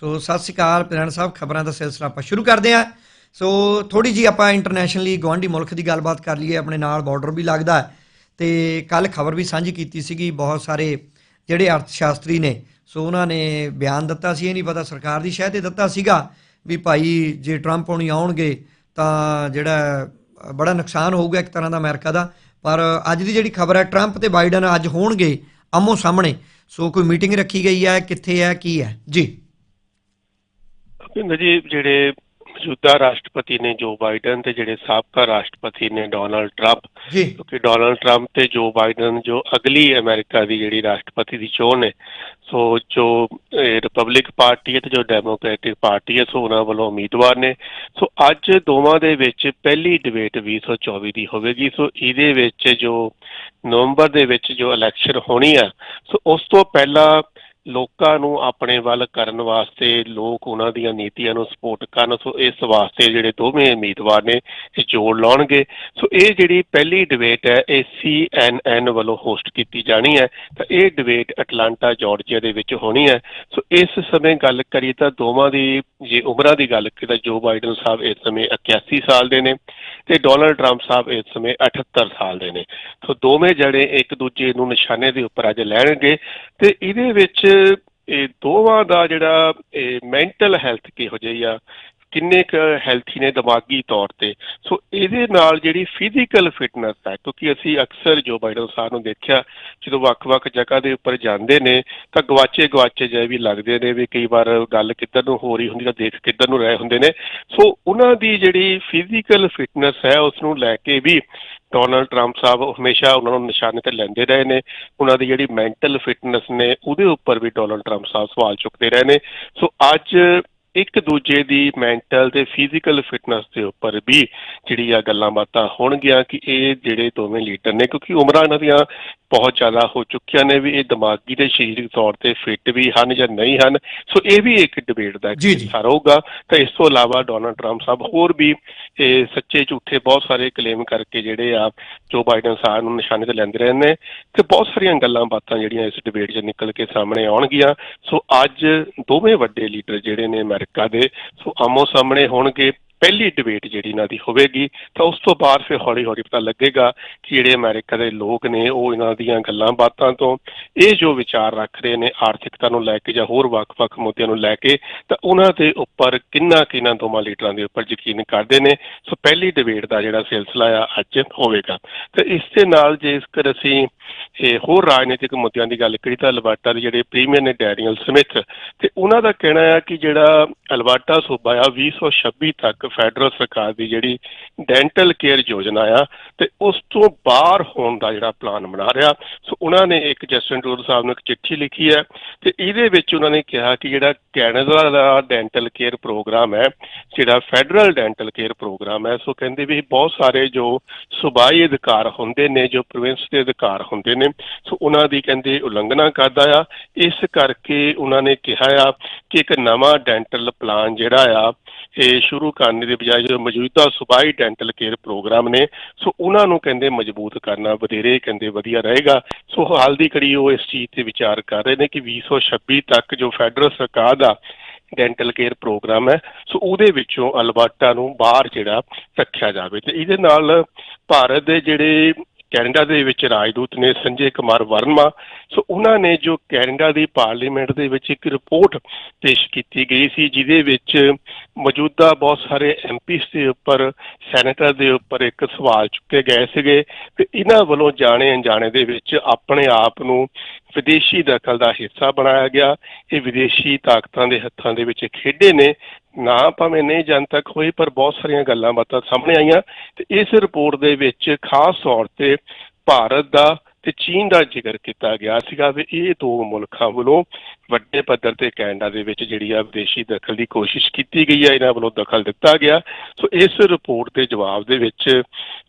ਸੋ ਸਤਿ ਸ਼੍ਰੀ ਅਕਾਲ ਪ੍ਰਧਾਨ ਸਾਹਿਬ, ਖਬਰਾਂ ਦਾ ਸਿਲਸਿਲਾ ਆਪਾਂ ਸ਼ੁਰੂ ਕਰਦੇ ਹਾਂ। ਸੋ ਥੋੜੀ ਜੀ ਆਪਾਂ ਇੰਟਰਨੈਸ਼ਨਲੀ ਗਵਾਂਢੀ ਮੁਲਕ ਦੀ ਗੱਲਬਾਤ ਕਰ ਲਈਏ, ਆਪਣੇ ਨਾਲ ਬਾਰਡਰ ਵੀ ਲੱਗਦਾ ਹੈ। ਤੇ ਕੱਲ ਖਬਰ ਵੀ ਸਾਂਝੀ ਕੀਤੀ ਸੀਗੀ, ਬਹੁਤ ਸਾਰੇ ਜਿਹੜੇ ਅਰਥ ਸ਼ਾਸਤਰੀ ਨੇ, ਸੋ ਉਹਨਾਂ ਨੇ ਬਿਆਨ ਦਿੱਤਾ ਸੀ, ਇਹ ਨਹੀਂ ਪਤਾ ਸਰਕਾਰ ਦੀ ਸ਼ਹਿ ਤੇ ਦਿੱਤਾ ਸੀਗਾ ਵੀ ਭਾਈ ਜੇ ਟਰੰਪ ਹੁਣੀ ਆਉਣਗੇ ਤਾਂ ਜਿਹੜਾ ਬੜਾ ਨੁਕਸਾਨ ਹੋਊਗਾ ਇੱਕ ਤਰ੍ਹਾਂ ਦਾ ਅਮਰੀਕਾ ਦਾ। ਪਰ ਅੱਜ ਦੀ ਜਿਹੜੀ ਖਬਰ ਹੈ ਟਰੰਪ ਤੇ ਬਾਈਡਨ ਅੱਜ ਹੋਣਗੇ ਆਮੋ ਸਾਹਮਣੇ। ਸੋ ਕੋਈ ਮੀਟਿੰਗ ਰੱਖੀ ਗਈ ਹੈ, ਕਿੱਥੇ ਹੈ, ਕੀ ਹੈ? ਜੀ। ਭਿੰਦਰ ਜੀ ਜਿਹੜੇ ਮੌਜੂਦਾ ਰਾਸ਼ਟਰਪਤੀ ਨੇ ਜੋ ਬਾਈਡਨ ਤੇ ਜਿਹੜੇ ਸਾਬਕਾ ਰਾਸ਼ਟਰਪਤੀ ਨੇ ਡੋਨਾਲਡ ਟਰੰਪ ਕਿਉਂਕਿ ਡੋਨਾਲਡ ਟਰੰਪ ਤੇ ਜੋ ਬਾਈਡਨ ਜੋ ਅਗਲੀ ਅਮਰੀਕਾ ਦੀ ਜਿਹੜੀ ਰਾਸ਼ਟਰਪਤੀ ਦੀ ਚੋਣ ਹੈ ਸੋ ਜੋ ਰਿਪਬਲਿਕ ਪਾਰਟੀ ਹੈ ਤੇ ਜੋ ਡੈਮੋਕ੍ਰੈਟਿਕ ਪਾਰਟੀ ਹੈ ਸੋ ਉਹਨਾਂ ਵੱਲੋਂ ਉਮੀਦਵਾਰ ਨੇ। ਸੋ ਅੱਜ ਦੋਵਾਂ ਦੇ ਵਿੱਚ ਪਹਿਲੀ ਡਿਬੇਟ 2024 ਦੀ ਹੋਵੇਗੀ। ਸੋ ਇਹਦੇ ਵਿੱਚ ਜੋ ਨਵੰਬਰ ਦੇ ਵਿੱਚ ਜੋ ਇਲੈਕਸ਼ਨ ਹੋਣੀ ਆ ਸੋ ਉਸ ਤੋਂ ਪਹਿਲਾਂ ਲੋਕਾਂ ਨੂੰ ਆਪਣੇ ਵੱਲ ਕਰਨ ਵਾਸਤੇ ਲੋਕ ਉਹਨਾਂ ਦੀਆਂ ਨੀਤੀਆਂ ਨੂੰ ਸਪੋਰਟ ਕਰਨ, ਸੋ ਇਸ ਵਾਸਤੇ ਜਿਹੜੇ ਦੋਵੇਂ ਉਮੀਦਵਾਰ ਨੇ ਇਹ ਜੋੜ ਲਾਉਣਗੇ। ਸੋ ਇਹ ਜਿਹੜੀ ਪਹਿਲੀ ਡਿਬੇਟ ਹੈ, ਇਹ CNN ਵੱਲੋਂ ਹੋਸਟ ਕੀਤੀ ਜਾਣੀ ਹੈ। ਤਾਂ ਇਹ ਡਿਬੇਟ ਅਟਲਾਂਟਾ ਜਾਰਜੀਆ ਦੇ ਵਿੱਚ ਹੋਣੀ ਹੈ। ਸੋ ਇਸ ਸਮੇਂ ਗੱਲ ਕਰੀਏ ਤਾਂ ਦੋਵਾਂ ਦੀ, ਜੇ ਉਮਰਾਂ ਦੀ ਗੱਲ ਕਰੀਏ ਤਾਂ ਜੋ ਬਾਈਡਨ ਸਾਹਿਬ ਇਸ ਸਮੇਂ 81 ਸਾਲ ਦੇ ਨੇ ਤੇ ਡੋਨਲਡ ਟਰੰਪ ਸਾਹਿਬ ਇਸ ਸਮੇਂ 78 ਸਾਲ ਦੇ ਨੇ। ਸੋ ਦੋਵੇਂ ਜਣੇ ਇੱਕ ਦੂਜੇ ਨੂੰ ਨਿਸ਼ਾਨੇ ਦੇ ਉੱਪਰ ਅੱਜ ਲੈਣਗੇ ਤੇ ਇਹਦੇ ਵਿੱਚ ਇਹ ਦੋਵਾਂ ਦਾ ਜਿਹੜਾ ਮੈਂਟਲ ਹੈਲਥ ਕਿਹੋ ਜਿਹੀ ਆ, ਕਿੰਨੇ ਕੁ ਹੈਲਥੀ ਨੇ ਦਿਮਾਗੀ ਤੌਰ ਤੇ। ਸੋ ਇਹਦੇ ਨਾਲ ਜਿਹੜੀ ਫਿਜ਼ੀਕਲ ਫਿਟਨੈਸ ਹੈ ਕਿਉਂਕਿ ਅਸੀਂ ਅਕਸਰ ਜੋ ਬਾਈਡਨ ਸਾਹਿਬ ਨੂੰ ਦੇਖਿਆ, ਜਦੋਂ ਵੱਖ-ਵੱਖ ਜਗ੍ਹਾ ਦੇ ਉੱਪਰ ਜਾਂਦੇ ਨੇ, ਤਾਂ ਗਵਾਚੇ ਗਵਾਚੇ ਜਿਹੇ ਵੀ ਲੱਗਦੇ ਨੇ ਵੀ ਕਈ ਵਾਰ ਗੱਲ ਕਿੱਧਰ ਨੂੰ ਹੋ ਰਹੀ ਹੁੰਦੀ ਤਾਂ ਦੇਖ ਕਿੱਧਰ ਨੂੰ ਰਹੇ ਹੁੰਦੇ ਨੇ। ਸੋ ਉਹਨਾਂ ਦੀ ਜਿਹੜੀ ਫਿਜ਼ੀਕਲ ਫਿਟਨੈਸ ਹੈ ਉਸ ਨੂੰ ਲੈ ਕੇ ਵੀ ਡੋਨਲਡ ਟਰੰਪ ਸਾਹਿਬ ਹਮੇਸ਼ਾ ਉਹਨਾਂ ਨੂੰ ਨਿਸ਼ਾਨੇ ਤੇ ਲੈਂਦੇ ਰਹੇ ਨੇ। ਉਹਨਾਂ ਦੀ ਜਿਹੜੀ ਮੈਂਟਲ ਫਿਟਨੈਸ ਨੇ, ਉਹਦੇ ਉੱਪਰ ਵੀ ਡੋਨਲਡ ਟਰੰਪ ਸਾਹਿਬ ਸਵਾਲ ਚੁੱਕਦੇ ਰਹੇ ਨੇ। ਸੋ ਅੱਜ ਇੱਕ ਦੂਜੇ ਦੀ ਮੈਂਟਲ ਤੇ ਫਿਜ਼ੀਕਲ ਫਿਟਨੈਸ ਦੇ ਉੱਪਰ ਵੀ ਜਿਹੜੀ ਆ ਗੱਲਾਂ ਬਾਤਾਂ ਹੋਣਗੀਆਂ ਕਿ ਇਹ ਜਿਹੜੇ ਦੋਵੇਂ ਲੀਡਰ ਨੇ ਕਿਉਂਕਿ ਉਮਰਾਂ ਇਹਨਾਂ ਦੀਆਂ ਬਹੁਤ ਜ਼ਿਆਦਾ ਹੋ ਚੁੱਕੀਆਂ ਨੇ ਵੀ ਇਹ ਦਿਮਾਗੀ ਤੇ ਸਰੀਰਕ ਤੌਰ ਤੇ ਫਿੱਟ ਵੀ ਹਨ ਜਾਂ ਨਹੀਂ ਹਨ। ਸੋ ਇਹ ਵੀ ਇੱਕ ਡਿਬੇਟ ਦਾ। ਹਿੱਸਾ ਰਹੂਗਾ ਤਾਂ ਇਸ ਤੋਂ ਇਲਾਵਾ ਡੋਨਲਡ ਟਰੰਪ ਸਾਹਿਬ ਹੋਰ ਵੀ ਇਹ ਸੱਚੇ ਝੂਠੇ ਬਹੁਤ ਸਾਰੇ ਕਲੇਮ ਕਰਕੇ ਜਿਹੜੇ ਆ ਜੋ ਬਾਈਡਨ ਸਾਹਿਬ ਨੂੰ ਨਿਸ਼ਾਨੇ ਤੇ ਲੈਂਦੇ ਰਹੇ ਨੇ ਤੇ ਬਹੁਤ ਸਾਰੀਆਂ ਗੱਲਾਂ ਬਾਤਾਂ ਜਿਹੜੀਆਂ ਇਸ ਡਿਬੇਟ 'ਚ ਨਿਕਲ ਕੇ ਸਾਹਮਣੇ ਆਉਣਗੀਆਂ। ਸੋ ਅੱਜ ਦੋਵੇਂ ਵੱਡੇ ਲੀਡਰ ਜਿਹੜੇ ਨੇ ਅਮਰੀਕਾ ਦੇ। ਸੋ ਆਮੋ ਸਾਹਮਣੇ ਹੋਣਗੇ ਪਹਿਲੀ ਡਿਬੇਟ ਜਿਹੜੀ ਇਹਨਾਂ ਦੀ ਹੋਵੇਗੀ, ਤਾਂ ਉਸ ਤੋਂ ਬਾਅਦ ਫਿਰ ਹੌਲੀ ਹੌਲੀ ਪਤਾ ਲੱਗੇਗਾ ਕਿ ਜਿਹੜੇ ਅਮਰੀਕਾ ਦੇ ਲੋਕ ਨੇ, ਉਹ ਇਹਨਾਂ ਦੀਆਂ ਗੱਲਾਂ ਬਾਤਾਂ ਤੋਂ, ਇਹ ਜੋ ਵਿਚਾਰ ਰੱਖ ਰਹੇ ਨੇ ਆਰਥਿਕਤਾ ਨੂੰ ਲੈ ਕੇ ਜਾਂ ਹੋਰ ਵੱਖ-ਵੱਖ ਮੁੱਦਿਆਂ ਨੂੰ ਲੈ ਕੇ, ਤਾਂ ਉਹਨਾਂ ਦੇ ਉੱਪਰ ਕਿੰਨਾ ਕਿੰਨਾ ਦੋਵਾਂ ਲੀਡਰਾਂ ਦੇ ਉੱਪਰ ਯਕੀਨ ਕਰਦੇ ਨੇ। ਸੋ ਪਹਿਲੀ ਡਿਬੇਟ ਦਾ ਜਿਹੜਾ ਸਿਲਸਿਲਾ ਆ ਅੱਜ ਹੋਵੇਗਾ। ਤੇ ਇਸ ਦੇ ਨਾਲ ਜੇਕਰ ਅਸੀਂ ਇਹ ਹੋਰ ਰਾਜਨੀਤਿਕ ਮੁੱਦਿਆਂ ਦੀ ਗੱਲ ਕਰੀ ਤਾਂ ਅਲਬਰਟਾ ਦੇ ਜਿਹੜੇ ਪ੍ਰੀਮੀਅਰ ਨੇ ਡੈਨੀਅਲ ਸਮਿਥ, ਤੇ ਉਹਨਾਂ ਦਾ ਕਹਿਣਾ ਹੈ ਕਿ ਜਿਹੜਾ ਅਲਬਰਟਾ ਸੂਬਾ ਆ 2026 ਤੱਕ ਫੈਡਰਲ ਸਰਕਾਰ ਦੀ ਜਿਹੜੀ ਡੈਂਟਲ ਕੇਅਰ ਯੋਜਨਾ ਆ ਤੇ ਉਸ ਤੋਂ ਬਾਹਰ ਹੋਣ ਦਾ ਜਿਹੜਾ ਪਲਾਨ ਬਣਾ ਰਿਹਾ, ਸੋ ਉਹਨਾਂ ਨੇ ਇੱਕ ਜਸਟਨ ਟਰੂਡੋ ਸਾਹਿਬ ਨੂੰ ਇੱਕ ਚਿੱਠੀ ਲਿਖੀ ਹੈ ਤੇ ਇਹਦੇ ਵਿੱਚ ਉਹਨਾਂ ਨੇ ਕਿਹਾ ਕਿ ਜਿਹੜਾ ਕੈਨੇਡਾ ਦਾ ਡੈਂਟਲ ਕੇਅਰ ਪ੍ਰੋਗਰਾਮ ਹੈ, ਜਿਹੜਾ ਫੈਡਰਲ ਡੈਂਟਲ ਕੇਅਰ ਪ੍ਰੋਗਰਾਮ ਹੈ, ਸੋ ਕਹਿੰਦੇ ਵੀ ਬਹੁਤ ਸਾਰੇ ਜੋ ਸੂਬਾਈ ਅਧਿਕਾਰ ਹੁੰਦੇ ਨੇ, ਜੋ ਪ੍ਰੋਵਿੰਸ ਦੇ ਅਧਿਕਾਰ ਹੁੰਦੇ ਨੇ, ਸੋ ਉਹਨਾਂ ਦੀ ਕਹਿੰਦੇ ਉਲੰਘਣਾ ਕਰਦਾ ਆ। ਇਸ ਕਰਕੇ ਉਹਨਾਂ ਨੇ ਕਿਹਾ ਆ ਕਿ ਇੱਕ ਨਵਾਂ ਡੈਂਟਲ ਪਲਾਨ ਜਿਹੜਾ ਆ ਇਹ ਸ਼ੁਰੂ ਕਰਨ ਦੀ ਬਜਾਏ ਜੋ ਮੌਜੂਦਾ ਸੂਬਾਈ ਡੈਂਟਲ ਕੇਅਰ ਪ੍ਰੋਗਰਾਮ ਨੇ, ਸੋ ਉਹਨਾਂ ਨੂੰ ਕਹਿੰਦੇ ਮਜ਼ਬੂਤ ਕਰਨਾ ਵਧੇਰੇ ਕਹਿੰਦੇ ਵਧੀਆ ਰਹੇਗਾ। ਸੋ ਹਾਲ ਦੀ ਘੜੀ ਉਹ ਇਸ ਚੀਜ਼ ਤੇ ਵਿਚਾਰ ਕਰ ਰਹੇ ਨੇ ਕਿ 2026 ਤੱਕ ਜੋ ਫੈਡਰਲ ਸਰਕਾਰ ਦਾ ਡੈਂਟਲ ਕੇਅਰ ਪ੍ਰੋਗਰਾਮ ਹੈ, ਸੋ ਉਹਦੇ ਵਿੱਚੋਂ ਅਲਬਾਟਾ ਨੂੰ ਬਾਹਰ ਜਿਹੜਾ ਰੱਖਿਆ ਜਾਵੇ। ਤੇ ਇਹਦੇ ਨਾਲ ਭਾਰਤ ਦੇ ਜਿਹੜੇ ਕੈਨੇਡਾ ਦੇ ਵਿੱਚ ਰਾਜਦੂਤ ਨੇ ਸੰਜੇ ਕੁਮਾਰ ਵਰਮਾ, ਸੋ ਉਹਨਾਂ ਨੇ ਜੋ ਕੈਨੇਡਾ ਦੀ ਪਾਰਲੀਮੈਂਟ ਦੇ ਵਿੱਚ ਇੱਕ ਰਿਪੋਰਟ ਪੇਸ਼ ਕੀਤੀ ਗਈ ਸੀ, ਜਿਹਦੇ ਵਿੱਚ ਮੌਜੂਦਾ ਬਹੁਤ ਸਾਰੇ ਐਮਪੀਸ ਦੇ ਉੱਪਰ, ਸੈਨੇਟਰ ਦੇ ਉੱਪਰ ਇੱਕ ਸਵਾਲ ਚੁੱਕੇ ਗਏ ਸੀਗੇ ਤੇ ਇਹਨਾਂ ਵੱਲੋਂ ਜਾਣੇ ਅਣਜਾਣੇ ਦੇ ਵਿੱਚ ਆਪਣੇ ਆਪ ਨੂੰ ਵਿਦੇਸ਼ੀ ਦਖਲ ਦਾ ਹਿੱਸਾ ਬਣਾਇਆ ਗਿਆ। ਇਹ ਵਿਦੇਸ਼ੀ ਤਾਕਤਾਂ ਦੇ ਹੱਥਾਂ ਦੇ ਵਿੱਚ ਖੇਡੇ ਨੇ ਨਾ ਭਾਵੇਂ ਨਹੀਂ ਜਨਤਕ ਹੋਈ, ਪਰ ਬਹੁਤ ਸਾਰੀਆਂ ਗੱਲਾਂ ਬਾਤਾਂ ਸਾਹਮਣੇ ਆਈਆਂ ਤੇ ਇਸ ਰਿਪੋਰਟ ਦੇ ਵਿੱਚ ਖਾਸ ਤੌਰ ਤੇ ਭਾਰਤ ਦਾ ਤੇ ਚੀਨ ਦਾ ਜ਼ਿਕਰ ਕੀਤਾ ਗਿਆ ਸੀਗਾ ਵੀ ਇਹ ਦੋ ਮੁਲਕਾਂ ਵੱਲੋਂ ਵੱਡੇ ਪੱਧਰ ਤੇ ਕੈਨੇਡਾ ਦੇ ਵਿੱਚ ਜਿਹੜੀ ਆ ਵਿਦੇਸ਼ੀ ਦਖਲ ਦੀ ਕੋਸ਼ਿਸ਼ ਕੀਤੀ ਗਈ ਹੈ ਇਹਨਾਂ ਵੱਲੋਂ ਦਖਲ ਦਿੱਤਾ ਗਿਆ। ਸੋ ਇਸ ਰਿਪੋਰਟ ਦੇ ਜਵਾਬ ਦੇ ਵਿੱਚ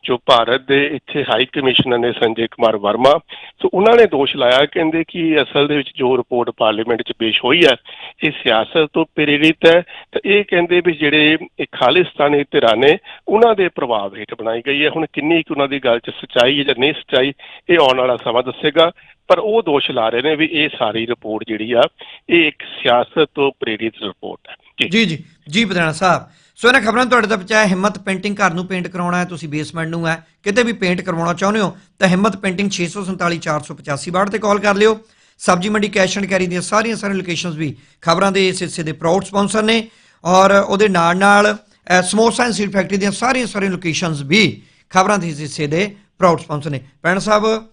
ਜੋ ਭਾਰਤ ਦੇ ਇੱਥੇ ਹਾਈ ਕਮਿਸ਼ਨਰ ਨੇ ਸੰਜੇ ਕੁਮਾਰ ਵਰਮਾ, ਸੋ ਉਹਨਾਂ ਨੇ ਦੋਸ਼ ਲਾਇਆ, ਕਹਿੰਦੇ ਕਿ ਅਸਲ ਦੇ ਵਿੱਚ ਜੋ ਰਿਪੋਰਟ ਪਾਰਲੀਮੈਂਟ 'ਚ ਪੇਸ਼ ਹੋਈ ਹੈ ਇਹ ਸਿਆਸਤ ਤੋਂ ਪ੍ਰੇਰਿਤ ਹੈ। ਤੇ ਇਹ ਕਹਿੰਦੇ ਵੀ ਜਿਹੜੇ ਇਹ ਖਾਲਿਸਤਾਨੀ ਧਿਰਾਂ ਨੇ, ਉਹਨਾਂ ਦੇ ਪ੍ਰਭਾਵ ਹੇਠ ਬਣਾਈ ਗਈ ਹੈ। ਹੁਣ ਕਿੰਨੀ ਕੁ ਉਹਨਾਂ ਦੀ ਗੱਲ 'ਚ ਸੱਚਾਈ ਹੈ ਜਾਂ ਨਹੀਂ ਸੱਚਾਈ, ਇਹ ਆਉਣ ਵਾਲਾ ਸਮਾਂ ਦੱਸੇਗਾ, ਪਰ ਉਹ ਦੋਸ਼ ਲਾ ਰਹੇ ਨੇ ਵੀ ਇਹ ਸਾਰੀ ਰਿਪੋਰਟ ਜਿਹੜੀ ਆ, ਇਹ ਇੱਕ ਸਿਆਸਤ ਤੋਂ ਪ੍ਰੇਰਿਤ ਰਿਪੋਰਟ ਹੈ। ਜੀ। ਜੀ ਜੀ। ਪਧਾਣਾ ਸਾਹਿਬ। ਸੋ ਇਹਨਾਂ ਖਬਰਾਂ ਤੁਹਾਡੇ ਤੱਕ ਪਹੁੰਚਾਇਆ, ਹਿੰਮਤ ਪੇਂਟਿੰਗ ਘਰ ਨੂੰ ਪੇਂਟ ਕਰਾਉਣਾ ਹੈ, ਤੁਸੀਂ ਬੇਸਮੈਂਟ ਨੂੰ ਹੈ। ਕਿਤੇ ਵੀ ਪੇਂਟ ਕਰਵਾਉਣਾ ਚਾਹੁੰਦੇ ਹੋ, ਤਾਂ ਹਿੰਮਤ ਪੇਂਟਿੰਗ 647 ਬਾੜ ਤੇ ਕਾਲ ਕਰ ਲਿਓ। ਸਬਜੀ ਮੰਡੀ ਕੈਸ਼ ਐਂਡ ਕੈਰੀ ਦੀਆਂ ਸਾਰੀਆਂ ਸਾਰੀਆਂ ਲੋਕੇਸ਼ਨਸ ਵੀ ਖਬਰਾਂ ਦੇ ਇਸ ਹਿੱਸੇ ਦੇ ਪ੍ਰਾਊਡ ਸਪਾਂਸਰ ਨੇ। ਔਰ ਉਹਦੇ ਨਾਲ ਨਾਲ ਸਮੋਸਾ ਐਂਡ ਸੀਡ ਫੈਕਟਰੀ ਦੀਆਂ ਸਾਰੀਆਂ ਸਾਰੀਆਂ ਲੋਕੇਸ਼ਨਸ ਵੀ ਖਬਰਾਂ ਦੇ ਇਸ ਹਿੱਸੇ ਦੇ ਪ੍ਰਾਊਡ ਸਪਾਂਸਰ ਨੇ। ਪੈਣ ਸਾਹਿਬ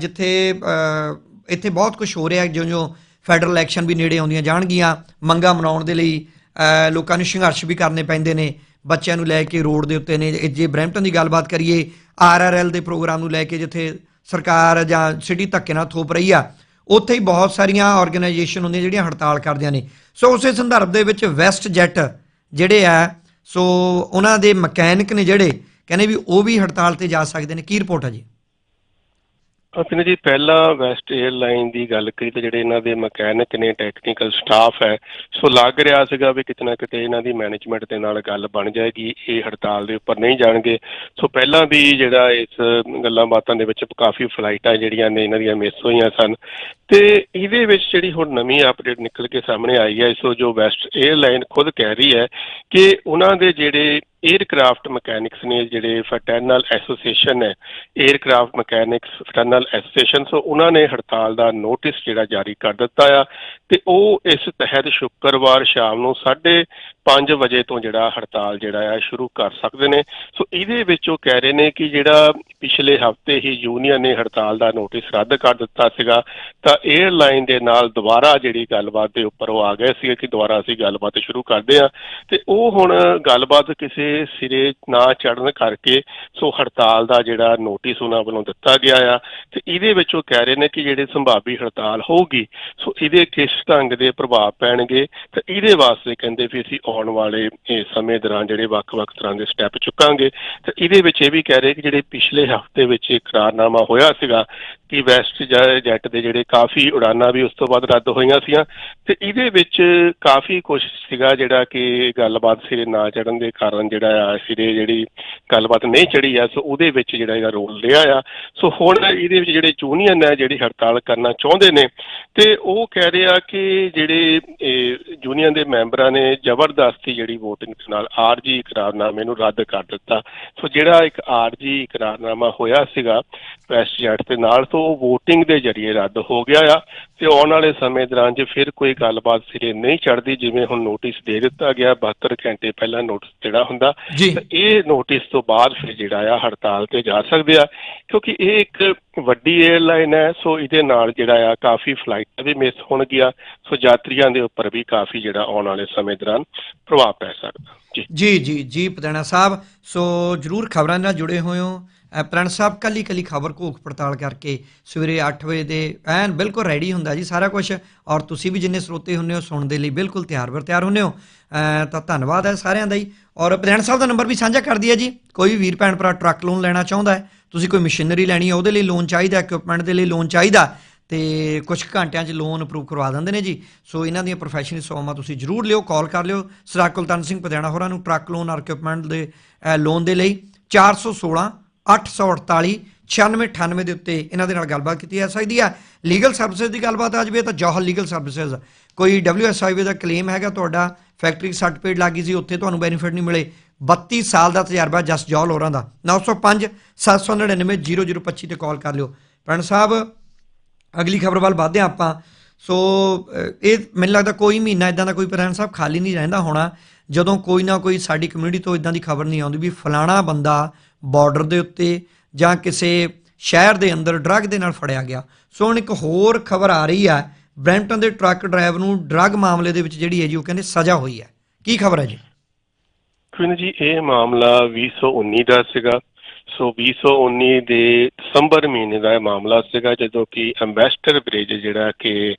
ਜਿੱਥੇ ਇੱਥੇ ਬਹੁਤ ਕੁਝ ਹੋ ਰਿਹਾ, ਜਿਉਂ-ਜਿਉਂ ਫੈਡਰਲ ਇਲੈਕਸ਼ਨ ਵੀ ਨੇੜੇ ਆਉਂਦੀਆਂ ਜਾਣਗੀਆਂ, ਮੰਗਾ ਮਨਾਉਣ ਦੇ ਲਈ ਲੋਕਾਂ ਨੂੰ ਸੰਘਰਸ਼ ਵੀ ਕਰਨੇ ਪੈਂਦੇ ਨੇ, ਬੱਚਿਆਂ ਨੂੰ ਲੈ ਕੇ ਰੋਡ ਦੇ ਉੱਤੇ ਨੇ ਜੇ ਬ੍ਰੈਂਪਟਨ ਦੀ ਗੱਲਬਾਤ ਕਰੀਏ ਆਰਆਰਐਲ ਦੇ ਪ੍ਰੋਗਰਾਮ ਨੂੰ ਲੈ ਕੇ ਜਿੱਥੇ ਸਰਕਾਰ ਜਾਂ ਸਿਟੀ ਧੱਕੇ ਨਾਲ ਥੋਪ ਰਹੀ ਆ, ਉੱਥੇ ਹੀ ਬਹੁਤ ਸਾਰੀਆਂ ਆਰਗੇਨਾਈਜੇਸ਼ਨ ਹੁੰਦੀਆਂ ਜਿਹੜੀਆਂ ਹੜਤਾਲ ਕਰਦੀਆਂ ਨੇ। ਸੋ ਉਸੇ ਸੰਦਰਭ ਦੇ ਵਿੱਚ ਵੈਸਟ ਜੈਟ ਜਿਹੜੇ ਆ, ਸੋ ਉਹਨਾਂ ਦੇ ਮਕੈਨਿਕ ਨੇ ਜਿਹੜੇ, ਕਹਿੰਦੇ ਵੀ ਉਹ ਵੀ ਹੜਤਾਲ ਤੇ ਜਾ ਸਕਦੇ ਨੇ। ਕੀ ਰਿਪੋਰਟ ਹੈ ਜੀ? ਅਪਨੇ ਜੀ ਪਹਿਲਾਂ ਵੈਸਟ ਏਅਰਲਾਈਨ ਦੀ ਗੱਲ ਕਰੀ ਤਾਂ ਜਿਹੜੇ ਇਹਨਾਂ ਦੇ ਮਕੈਨਿਕ ਨੇ ਟੈਕਨੀਕਲ ਸਟਾਫ ਹੈ, ਸੋ ਲੱਗ ਰਿਹਾ ਸੀਗਾ ਵੀ ਕਿਤੇ ਨਾ ਕਿਤੇ ਇਹਨਾਂ ਦੀ ਮੈਨੇਜਮੈਂਟ ਦੇ ਨਾਲ ਗੱਲ ਬਣ ਜਾਏਗੀ, ਇਹ ਹੜਤਾਲ ਦੇ ਉੱਪਰ ਨਹੀਂ ਜਾਣਗੇ। ਸੋ ਪਹਿਲਾਂ ਵੀ ਜਿਹੜਾ ਇਸ ਗੱਲਾਂ ਬਾਤਾਂ ਦੇ ਵਿੱਚ ਕਾਫੀ ਫਲਾਈਟਾਂ ਜਿਹੜੀਆਂ ਨੇ, ਇਹਨਾਂ ਦੀਆਂ ਮਿਸ ਹੋਈਆਂ ਸਨ। ਤੇ ਇਹਦੇ ਵਿੱਚ ਜਿਹੜੀ ਹੁਣ ਨਵੀਂ ਅਪਡੇਟ ਨਿਕਲ ਕੇ ਸਾਹਮਣੇ ਆਈ ਹੈ, ਸੋ ਜੋ ਵੈਸਟ ਏਅਰਲਾਈਨ ਖੁਦ ਕਹਿ ਰਹੀ ਹੈ ਕਿ ਉਹਨਾਂ ਦੇ ਜਿਹੜੇ 에ਅਰਕ੍ਰਾਫਟ ਮਕੈਨਿਕਸ ਨੇ ਜਿਹੜੇ ਫਰਟਰਨਲ ਐਸੋਸੀਏਸ਼ਨ ਹੈ aircraft mechanics fraternal association so ਉਹਨਾਂ ਨੇ ਹੜਤਾਲ ਦਾ ਨੋਟਿਸ ਜਿਹੜਾ ਜਾਰੀ ਕਰ ਦਿੱਤਾ ਆ ਤੇ ਉਹ ਇਸ ਤਹਿਤ ਸ਼ੁੱਕਰਵਾਰ ਸ਼ਾਮ ਨੂੰ 5:30 ਵਜੇ ਤੋਂ ਜਿਹੜਾ ਹੜਤਾਲ ਜਿਹੜਾ ਆ, ਸ਼ੁਰੂ ਕਰ ਸਕਦੇ ਨੇ। ਸੋ ਇਹਦੇ ਵਿੱਚ ਉਹ ਕਹਿ ਰਹੇ ਨੇ ਕਿ ਜਿਹੜਾ ਪਿਛਲੇ ਹਫ਼ਤੇ ਹੀ ਯੂਨੀਅਨ ਨੇ ਹੜਤਾਲ ਦਾ ਨੋਟਿਸ ਰੱਦ ਕਰ ਦਿੱਤਾ ਸੀਗਾ। ਤਾਂ 에ਅਰਲਾਈਨ ਦੇ ਨਾਲ ਦੁਬਾਰਾ ਜਿਹੜੀ ਗੱਲਬਾਤ ਦੇ ਉੱਪਰ ਉਹ ਆ ਗਏ ਸੀ ਕਿ ਦੁਬਾਰਾ ਅਸੀਂ ਗੱਲਬਾਤ ਸ਼ੁਰੂ ਕਰਦੇ ਆ ਤੇ ਉਹ ਹੁਣ ਗੱਲਬਾਤ ਕਿਸੇ ਸਿਰੇ ਨਾ ਚੜਨ ਕਰਕੇ ਸੋ ਹੜਤਾਲ ਦਾ ਜਿਹੜਾ ਨੋਟਿਸ ਉਹਨਾਂ ਵੱਲੋਂ ਦਿੱਤਾ ਗਿਆ ਆ। ਤੇ ਇਹਦੇ ਵਿੱਚ ਉਹ ਕਹਿ ਰਹੇ ਨੇ ਕਿ ਜਿਹੜੇ ਸੰਭਾਵੀ ਹੜਤਾਲ ਹੋਊਗੀ, ਸੋ ਇਹਦੇ ਕਿਸ ਢੰਗ ਦੇ ਪ੍ਰਭਾਵ ਪੈਣਗੇ ਤੇ ਇਹਦੇ ਵਾਸਤੇ ਕਹਿੰਦੇ ਵੀ ਅਸੀਂ ਆਉਣ ਵਾਲੇ ਸਮੇਂ ਦੌਰਾਨ ਜਿਹੜੇ ਵੱਖ-ਵੱਖ ਤਰ੍ਹਾਂ ਦੇ ਸਟੈਪ ਚੁੱਕਾਂਗੇ। ਤੇ ਇਹਦੇ ਵਿੱਚ ਇਹ ਵੀ ਕਹਿ ਰਹੇ ਕਿ ਜਿਹੜੇ ਪਿਛਲੇ ਹਫ਼ਤੇ ਵਿੱਚ ਇਹ ਕਰਾਰਨਾਮਾ ਹੋਇਆ ਸੀਗਾ ਕਿ ਵੈਸਟ ਜੈਟ ਦੇ ਜਿਹੜੇ ਕਾਫੀ ਉਡਾਨਾਂ ਵੀ ਉਸ ਤੋਂ ਬਾਅਦ ਰੱਦ ਹੋਈਆਂ ਸੀਆਂ ਤੇ ਇਹਦੇ ਵਿੱਚ ਕਾਫੀ ਕੁਝ ਸੀਗਾ ਜਿਹੜਾ ਕਿ ਗੱਲਬਾਤ ਸਿਰੇ ਨਾ ਚੜਨ ਦੇ ਕਾਰਨ ਜਿਹੜਾ ਆ ਸਿਰੇ ਜਿਹੜੀ ਗੱਲਬਾਤ ਨਹੀਂ ਚੜੀ ਆ, ਸੋ ਉਹਦੇ ਵਿੱਚ ਜਿਹੜਾ ਇਹਦਾ ਰੋਲ ਲਿਆ ਆ। ਸੋ ਹੁਣ ਇਹਦੇ ਵਿੱਚ ਜਿਹੜੇ ਯੂਨੀਅਨ ਹੈ ਜਿਹੜੀ ਹੜਤਾਲ ਕਰਨਾ ਚਾਹੁੰਦੇ ਨੇ ਤੇ ਉਹ ਕਹਿ ਰਹੇ ਆ ਕਿ ਜਿਹੜੇ ਯੂਨੀਅਨ ਦੇ ਮੈਂਬਰਾਂ ਨੇ ਜ਼ਬਰਦਸਤੀ ਜਿਹੜੀ VOTING ਨਾਲ ਆਰਜੀ ਇਕਰਾਰਨਾਮੇ ਨੂੰ ਰੱਦ ਕਰ ਦਿੱਤਾ। ਸੋ ਜਿਹੜਾ ਇੱਕ ਆਰਜੀ ਇਕਰਾਰਨਾਮਾ ਹੋਇਆ ਸੀਗਾ ਵੈਸਟ ਜੈਟ ਦੇ ਨਾਲ ਤੋਂ ਉਹ VOTING ਦੇ ਜ਼ਰੀਏ ਰੱਦ ਹੋ ਗਿਆ ਆ ਤੇ ਆਉਣ ਵਾਲੇ ਸਮੇਂ ਦੌਰਾਨ ਜੇ ਫਿਰ ਕੋਈ ਗੱਲਬਾਤ ਸਿਰੇ ਨਹੀਂ ਚੜਦੀ ਜਿਵੇਂ ਹੁਣ ਨੋਟਿਸ ਦੇ ਦਿੱਤਾ ਗਿਆ 72 ਘੰਟੇ ਪਹਿਲਾਂ ਨੋਟਿਸ ਜਿਹੜਾ ਹੁੰਦਾ ਇਹ ਨੋਟਿਸ ਤੋਂ ਬਾਅਦ ਫਿਰ ਜਿਹੜਾ ਆ ਹੜਤਾਲ ਤੇ ਜਾ ਸਕਦੇ ਆ ਕਿਉਂਕਿ ਇਹ ਇੱਕ ਵੱਡੀ 에ਅਰਲਾਈਨ ਹੈ ਸੋ ਇਹਦੇ ਨਾਲ ਜਿਹੜਾ ਆ ਕਾਫੀ ਫਲਾਈਟਾਂ ਵੀ ਮਿਸ ਹੋਣਗੀਆਂ ਸੋ ਯਾਤਰੀਆਂ ਦੇ ਉੱਪਰ ਵੀ ਕਾਫੀ ਜਿਹੜਾ ਆਉਣ ਵਾਲੇ ਸਮੇਂ ਦੌਰਾਨ ਪ੍ਰਭਾਵ ਪੈ ਸਕਦਾ। ਜੀ। ਜੀ ਜੀ ਜੀ ਸਾਹਿਬ ਸੋ ਜਰੂਰ ਖਬਰਾਂ ਨਾਲ ਜੁੜੇ ਹੋਏ ਹੋ ਅ, ਪ੍ਰਣ ਸਾਹਿਬ ਕੱਲੀ ਕੱਲੀ ਖਬਰ ਘੋਖ ਪੜਤਾਲ ਕਰਕੇ ਸਵੇਰੇ 8 ਵਜੇ ਦੇ ਐਨ ਬਿਲਕੁਲ ਰੈਡੀ ਹੁੰਦਾ ਜੀ ਸਾਰਾ ਕੁਝ ਔਰ ਤੁਸੀਂ ਵੀ ਜਿੰਨੇ ਸਰੋਤੇ ਹੁੰਨੇ ਹੋ ਸੁਣਨ ਦੇ ਲਈ ਬਿਲਕੁਲ ਤਿਆਰ ਬਰ ਤਿਆਰ ਹੁੰਨੇ ਹੋ। ਤਾਂ ਧੰਨਵਾਦ ਹੈ ਸਾਰਿਆਂ ਦਾ ਹੀ ਔਰ ਪਧਾਣ ਸਾਹਿਬ ਦਾ ਨੰਬਰ ਵੀ ਸਾਂਝਾ ਕਰ ਦਈਏ ਜੀ। ਕੋਈ ਵੀ ਵੀਰ, ਭੈਣ, ਭਰਾ ਟਰੱਕ ਲੋਨ ਲੈਣਾ ਚਾਹੁੰਦਾ ਹੈ, ਤੁਸੀਂ ਕੋਈ ਮਸ਼ੀਨਰੀ ਲੈਣੀ ਹੈ, ਉਹਦੇ ਲਈ ਲੋਨ ਚਾਹੀਦਾ ਇਕਵਿਪਮੈਂਟ ਦੇ ਲਈ ਲੋਨ ਚਾਹੀਦਾ ਤੇ ਕੁਝ ਘੰਟਿਆਂ 'ਚ ਲੋਨ ਅਪਰੂਵ ਕਰਵਾ ਦਿੰਦੇ ਨੇ ਜੀ। ਸੋ ਇਹਨਾਂ ਦੀਆਂ ਪ੍ਰੋਫੈਸ਼ਨਲ ਸੇਵਾਵਾਂ ਤੁਸੀਂ ਜਰੂਰ ਲਿਓ ਕਾਲ ਕਰ ਲਿਓ। ਸਰਾ ਕੁਲਤਨ ਸਿੰਘ ਪਧਿਆਣਾ ਹੋਰਾਂ ਨੂੰ ਟਰੱਕ ਲੋਨ ਔਰ ਇਕਵਿਪਮੈਂਟ ਦੇ ਲੋਨ ਦੇ ਲਈ 416 848 9698 ਦੇ ਉੱਤੇ ਇਹਨਾਂ ਦੇ ਨਾਲ ਗੱਲਬਾਤ ਕੀਤੀ ਜਾ ਸਕਦੀ ਹੈ। ਲੀਗਲ ਸਰਵਿਸਿਜ਼ ਦੀ ਗੱਲਬਾਤ ਆ ਜਾਵੇ ਤਾਂ ਜੋਹਲ ਲੀਗਲ ਸਰਵਿਸਿਜ਼ ਕੋਈ WSIB ਦਾ ਕਲੇਮ ਹੈਗਾ ਤੁਹਾਡਾ ਫੈਕਟਰੀ ਸਰਟੀਫਿਕੇਟ ਲੱਗੀ ਸੀ, ਉੱਥੇ ਤੁਹਾਨੂੰ ਬੈਨੀਫਿਟ ਨਹੀਂ ਮਿਲੇ। 32 ਸਾਲ ਦਾ ਤਜਰਬਾ ਜਸ ਜੋਹਲ ਹੋਰਾਂ ਦਾ। 905 799 0025 ਤੇ ਕਾਲ ਕਰ ਲਿਓ। ਪੈਣ ਸਾਹਿਬ, ਅਗਲੀ ਖਬਰ ਵੱਲ ਵਧਦੇ ਹਾਂ ਆਪਾਂ। ਸੋ ਇਹ ਮੈਨੂੰ ਲੱਗਦਾ ਕੋਈ ਮਹੀਨਾ ਇਦਾਂ ਦਾ ਕੋਈ ਪ੍ਰਧਾਨ ਸਾਹਿਬ ਖਾਲੀ ਨਹੀਂ ਰਹਿੰਦਾ ਹੋਣਾ। ਜਦੋਂ ਕੋਈ ਨਾ ਕੋਈ ਸਾਡੀ ਕਮਿਊਨਿਟੀ ਤੋਂ ਇਦਾਂ ਦੀ ਖਬਰ ਨਹੀਂ ਆਉਂਦੀ ਵੀ ਫਲਾਣਾ ਬੰਦਾ ਬਾਰਡਰ ਦੇ ਉੱਤੇ ਜਾਂ ਕਿਸੇ ਸ਼ਹਿਰ ਦੇ ਅੰਦਰ ਡਰੱਗ ਦੇ ਨਾਲ ਫੜਿਆ ਗਿਆ। ਸੋ ਹੁਣ ਇੱਕ ਹੋਰ ਖਬਰ ਆ ਰਹੀ ਹੈ ਬ੍ਰੈਂਟਨ ਦੇ ਟਰੱਕ ਡਰਾਈਵਰ ਨੂੰ ਡਰੱਗ ਮਾਮਲੇ ਦੇ ਵਿੱਚ ਜਿਹੜੀ ਹੈ ਜੀ ਉਹ ਕਹਿੰਦੇ ਸਜ਼ਾ ਹੋਈ ਹੈ। ਕੀ ਖਬਰ ਹੈ ਜੀ? ਕਿਉਂ ਜੀ ਇਹ ਮਾਮਲਾ 2019 ਦਾ ਸੀਗਾ। ਸੋ 2019 ਦੇ ਦਸੰਬਰ ਮਹੀਨੇ ਦਾ ਇਹ ਮਾਮਲਾ ਸੀਗਾ ਜਦੋਂ ਕਿ ਐਮਬੈਸਡਰ ਬ੍ਰਿਜ ਜਿਹੜਾ ਕਿ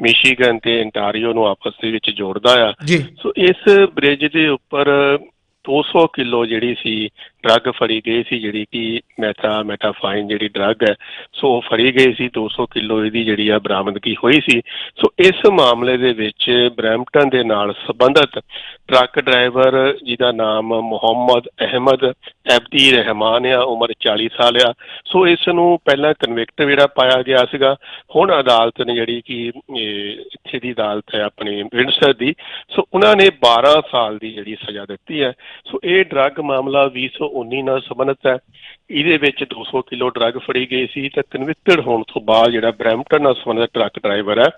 ਮਿਸ਼ੀਗਨ ਤੇ ਇੰਟਾਰੀਓ ਨੂੰ ਆਪਸ ਦੇ ਵਿੱਚ ਜੋੜਦਾ ਆ। ਸੋ ਇਸ ਬ੍ਰਿਜ ਦੇ ਉੱਪਰ 200 ਕਿਲੋ ਜਿਹੜੀ ਸੀ ਡਰੱਗ ਫੜੀ ਗਈ ਸੀ ਜਿਹੜੀ ਕਿ ਮੈਥਾ ਮੈਟਾਫਾਈਨ ਜਿਹੜੀ ਡਰੱਗ ਹੈ, ਸੋ ਉਹ ਫੜੀ ਗਈ ਸੀ 200 ਕਿਲੋ ਇਹਦੀ ਜਿਹੜੀ ਆ ਬਰਾਮਦਗੀ ਹੋਈ ਸੀ। ਸੋ ਇਸ ਮਾਮਲੇ ਦੇ ਵਿੱਚ ਬਰੈਂਪਟਨ ਦੇ ਨਾਲ ਸੰਬੰਧਿਤ ਟਰੱਕ ਡਰਾਈਵਰ, ਜਿਹਦਾ ਨਾਮ ਮੁਹੰਮਦ ਅਹਿਮਦ ਐਬਦੀ ਰਹਿਮਾਨ ਆ, ਉਮਰ 40 ਸਾਲ ਆ। ਸੋ ਇਸ ਨੂੰ ਪਹਿਲਾਂ ਕਨਵਿਕਟ ਜਿਹੜਾ ਪਾਇਆ ਗਿਆ ਸੀਗਾ, ਹੁਣ ਅਦਾਲਤ ਨੇ ਜਿਹੜੀ ਕਿ ਇੱਥੇ ਦੀ ਅਦਾਲਤ ਹੈ ਆਪਣੀ ਵਿੰਡਸਰ ਦੀ। ਸੋ ਉਹਨਾਂ ਨੇ 12 ਸਾਲ ਦੀ ਜਿਹੜੀ ਸਜ਼ਾ ਦਿੱਤੀ ਹੈ। ਸੋ ਇਹ ਡਰੱਗ ਮਾਮਲਾ 2019 ਨਾਲ ਸੰਬੰਧਿਤ ਹੈ। ਇਹਦੇ ਵਿੱਚ 200 ਕਿਲੋ ਡਰੱਗ ਫੜੀ ਗਈ ਸੀ ਤੇ ਕਨਵਿਕਟਡ ਹੋਣ ਤੋਂ ਬਾਅਦ ਜਿਹੜਾ ਬਰੈਂਪਟਨ ਨਾਲ ਸੰਬੰਧਿਤ ਟਰੱਕ ਡਰਾਈਵਰ ਹੈ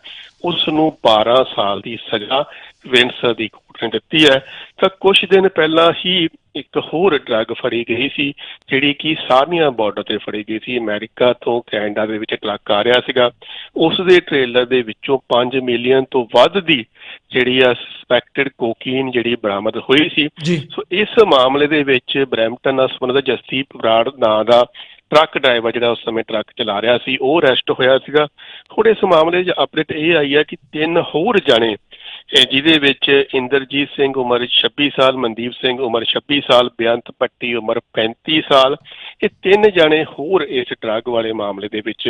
ਉਸ ਨੂੰ 12 ਸਾਲ ਦੀ ਸਜ਼ਾ ਵਿੰਡਸਰ ਦੀ ਨੇ ਦਿੱਤੀ ਹੈ ਤਾਂ ਕੁਝ ਦਿਨ ਪਹਿਲਾਂ ਹੀ ਇੱਕ ਹੋਰ ਡਰੱਗ ਫੜੀ ਗਈ ਸੀ ਜਿਹੜੀ ਕਿ ਸਾਰਨੀਆ ਬਾਰਡਰ ਤੇ ਫੜੀ ਗਈ ਸੀ। ਅਮਰੀਕਾ ਤੋਂ ਕੈਨੇਡਾ ਦੇ ਵਿੱਚ ਟਰੱਕ ਆ ਰਿਹਾ ਸੀਗਾ। ਉਸ ਦੇ ਟ੍ਰੇਲਰ ਦੇ ਵਿੱਚੋਂ 5 ਮਿਲੀਅਨ ਤੋਂ ਵੱਧ ਦੀ ਜਿਹੜੀ ਆ ਸਸਪੈਕਟਡ ਕੋਕੀਨ ਜਿਹੜੀ ਬਰਾਮਦ ਹੋਈ ਸੀ। ਸੋ ਇਸ ਮਾਮਲੇ ਦੇ ਵਿੱਚ ਬਰੈਂਪਟਨ ਨਾਲ ਸੰਬੰਧਿਤ ਜਸਦੀਪ ਬਰਾੜ ਨਾਂ ਦਾ ਟਰੱਕ ਡਰਾਈਵਰ ਜਿਹੜਾ ਉਸ ਸਮੇਂ ਟਰੱਕ ਚਲਾ ਰਿਹਾ ਸੀ ਉਹ ਅਰੈਸਟ ਹੋਇਆ ਸੀਗਾ। ਹੁਣ ਇਸ ਮਾਮਲੇ 'ਚ ਅਪਡੇਟ ਇਹ ਆਈ ਹੈ ਕਿ ਤਿੰਨ ਹੋਰ ਜਾਣੇ ਜਿਹਦੇ ਵਿੱਚ ਇੰਦਰਜੀਤ ਸਿੰਘ ਉਮਰ 26 ਸਾਲ, ਮਨਦੀਪ ਸਿੰਘ ਉਮਰ 26 ਸਾਲ ਬੇਅੰਤ ਪੱਟੀ ਉਮਰ 35 ਸਾਲ, ਇਹ ਤਿੰਨ ਜਣੇ ਹੋਰ ਇਸ ਡਰੱਗ ਵਾਲੇ ਮਾਮਲੇ ਦੇ ਵਿੱਚ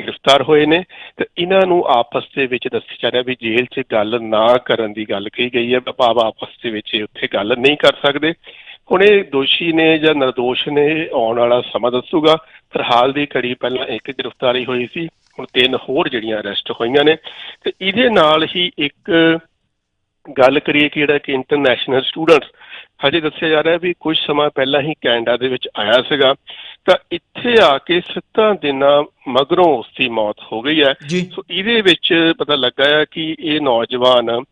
ਗ੍ਰਿਫਤਾਰ ਹੋਏ ਨੇ ਤੇ ਇਹਨਾਂ ਨੂੰ ਆਪਸ ਦੇ ਵਿੱਚ ਦੱਸਿਆ ਜਾ ਰਿਹਾ ਵੀ ਜੇਲ੍ਹ 'ਚ ਗੱਲ ਨਾ ਕਰਨ ਦੀ ਗੱਲ ਕਹੀ ਗਈ ਹੈ, ਭਾਵ ਆਪਸ ਦੇ ਵਿੱਚ ਉੱਥੇ ਗੱਲ ਨਹੀਂ ਕਰ ਸਕਦੇ। ਹੁਣ ਇਹ ਦੋਸ਼ੀ ਨੇ ਜਾਂ ਨਿਰਦੋਸ਼ ਨੇ ਆਉਣ ਵਾਲਾ ਸਮਾਂ ਦੱਸੂਗਾ ਫਿਲਹਾਲ ਦੀ ਘੜੀ ਪਹਿਲਾਂ ਇੱਕ ਗ੍ਰਿਫਤਾਰੀ ਹੋਈ ਸੀ। ਹੁਣ ਤਿੰਨ ਹੋਰ ਜਿਹੜੀਆਂ ਅਰੈਸਟ ਹੋਈਆਂ ਨੇ ਤੇ ਇਹਦੇ ਨਾਲ ਹੀ ਇੱਕ ਗੱਲ ਕਰੀਏ ਕਿ ਜਿਹੜਾ ਕਿ ਇੰਟਰਨੈਸ਼ਨਲ ਸਟੂਡੈਂਟਸ ਹਜੇ ਦੱਸਿਆ ਜਾ ਰਿਹਾ ਵੀ ਕੁਝ ਸਮਾਂ ਪਹਿਲਾਂ ਹੀ ਕੈਨੇਡਾ ਦੇ ਵਿੱਚ ਆਇਆ ਸੀਗਾ ਤਾਂ ਇੱਥੇ ਆ ਕੇ 7 ਦਿਨਾਂ ਮਗਰੋਂ ਉਸ ਦੀ ਮੌਤ ਹੋ ਗਈ ਹੈ। ਸੋ ਇਹਦੇ ਵਿੱਚ ਪਤਾ ਲੱਗਾ ਹੈ ਕਿ ਇਹ ਨੌਜਵਾਨ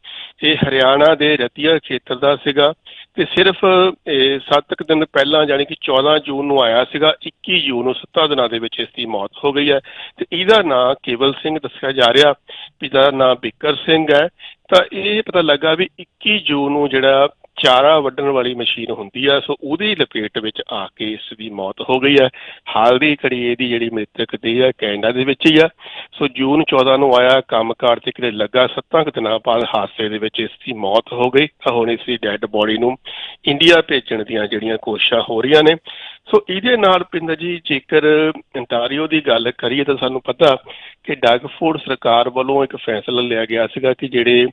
ਇਹ ਹਰਿਆਣਾ ਦੇ ਰਤੀਆ ਖੇਤਰ ਦਾ ਸੀਗਾ ਤੇ ਸਿਰਫ 7 ਦਿਨ ਪਹਿਲਾਂ ਯਾਨੀ ਕਿ 14 ਜੂਨ ਨੂੰ ਆਇਆ ਸੀਗਾ 21 ਜੂਨ ਨੂੰ 7 ਦਿਨਾਂ ਦੇ ਵਿੱਚ ਇਸ ਦੀ ਮੌਤ ਹੋ ਗਈ ਹੈ। ਤੇ ਇਹਦਾ ਨਾਂ ਕੇਵਲ ਸਿੰਘ ਦੱਸਿਆ ਜਾ ਰਿਹਾ ਪਿਤਾ ਦਾ ਨਾਂ ਬਿੱਕਰ ਸਿੰਘ ਹੈ ਤਾਂ ਇਹ ਪਤਾ ਲੱਗਾ ਵੀ 21 ਜੂਨ ਨੂੰ ਜਿਹੜਾ ਚਾਰਾ ਵੱਢਣ ਵਾਲੀ ਮਸ਼ੀਨ ਹੁੰਦੀ ਆ, ਸੋ ਉਹਦੀ ਲਪੇਟ ਵਿੱਚ ਆ ਕੇ ਇਸ ਦੀ ਮੌਤ ਹੋ ਗਈ ਹੈ ਹਾਲ ਦੀ ਘੜੀ ਇਹਦੀ ਜਿਹੜੀ ਮ੍ਰਿਤਕ ਦੀ ਹੈ ਕੈਨੇਡਾ ਦੇ ਵਿੱਚ ਹੀ ਆ। ਸੋ ਜੂਨ 14 ਨੂੰ ਆਇਆ ਕੰਮਕਾਰ ਤੇ ਕਿਤੇ ਲੱਗਾ ਸੱਤਾਂ ਕੁ ਦਿਨਾਂ ਬਾਅਦ ਹਾਦਸੇ ਦੇ ਵਿੱਚ ਇਸ ਦੀ ਮੌਤ ਹੋ ਗਈ। ਤਾਂ ਹੁਣ ਇਸ ਦੀ ਡੈੱਡ ਬੋਡੀ ਨੂੰ ਇੰਡੀਆ ਭੇਜਣ ਦੀਆਂ ਜਿਹੜੀਆਂ ਕੋਸ਼ਿਸ਼ਾਂ ਹੋ ਰਹੀਆਂ ਨੇ ਸੋ ਇਹਦੇ ਨਾਲ ਪਿੰਦਰ ਜੀ ਜੇਕਰ ਅੰਟਾਰੀਓ ਦੀ ਗੱਲ ਕਰੀਏ ਤਾਂ ਸਾਨੂੰ ਪਤਾ ਕਿ ਡਗਫੋਰਡ ਸਰਕਾਰ ਵੱਲੋਂ ਇੱਕ ਫੈਸਲਾ ਲਿਆ ਗਿਆ ਸੀਗਾ ਕਿ ਜਿਹੜੇ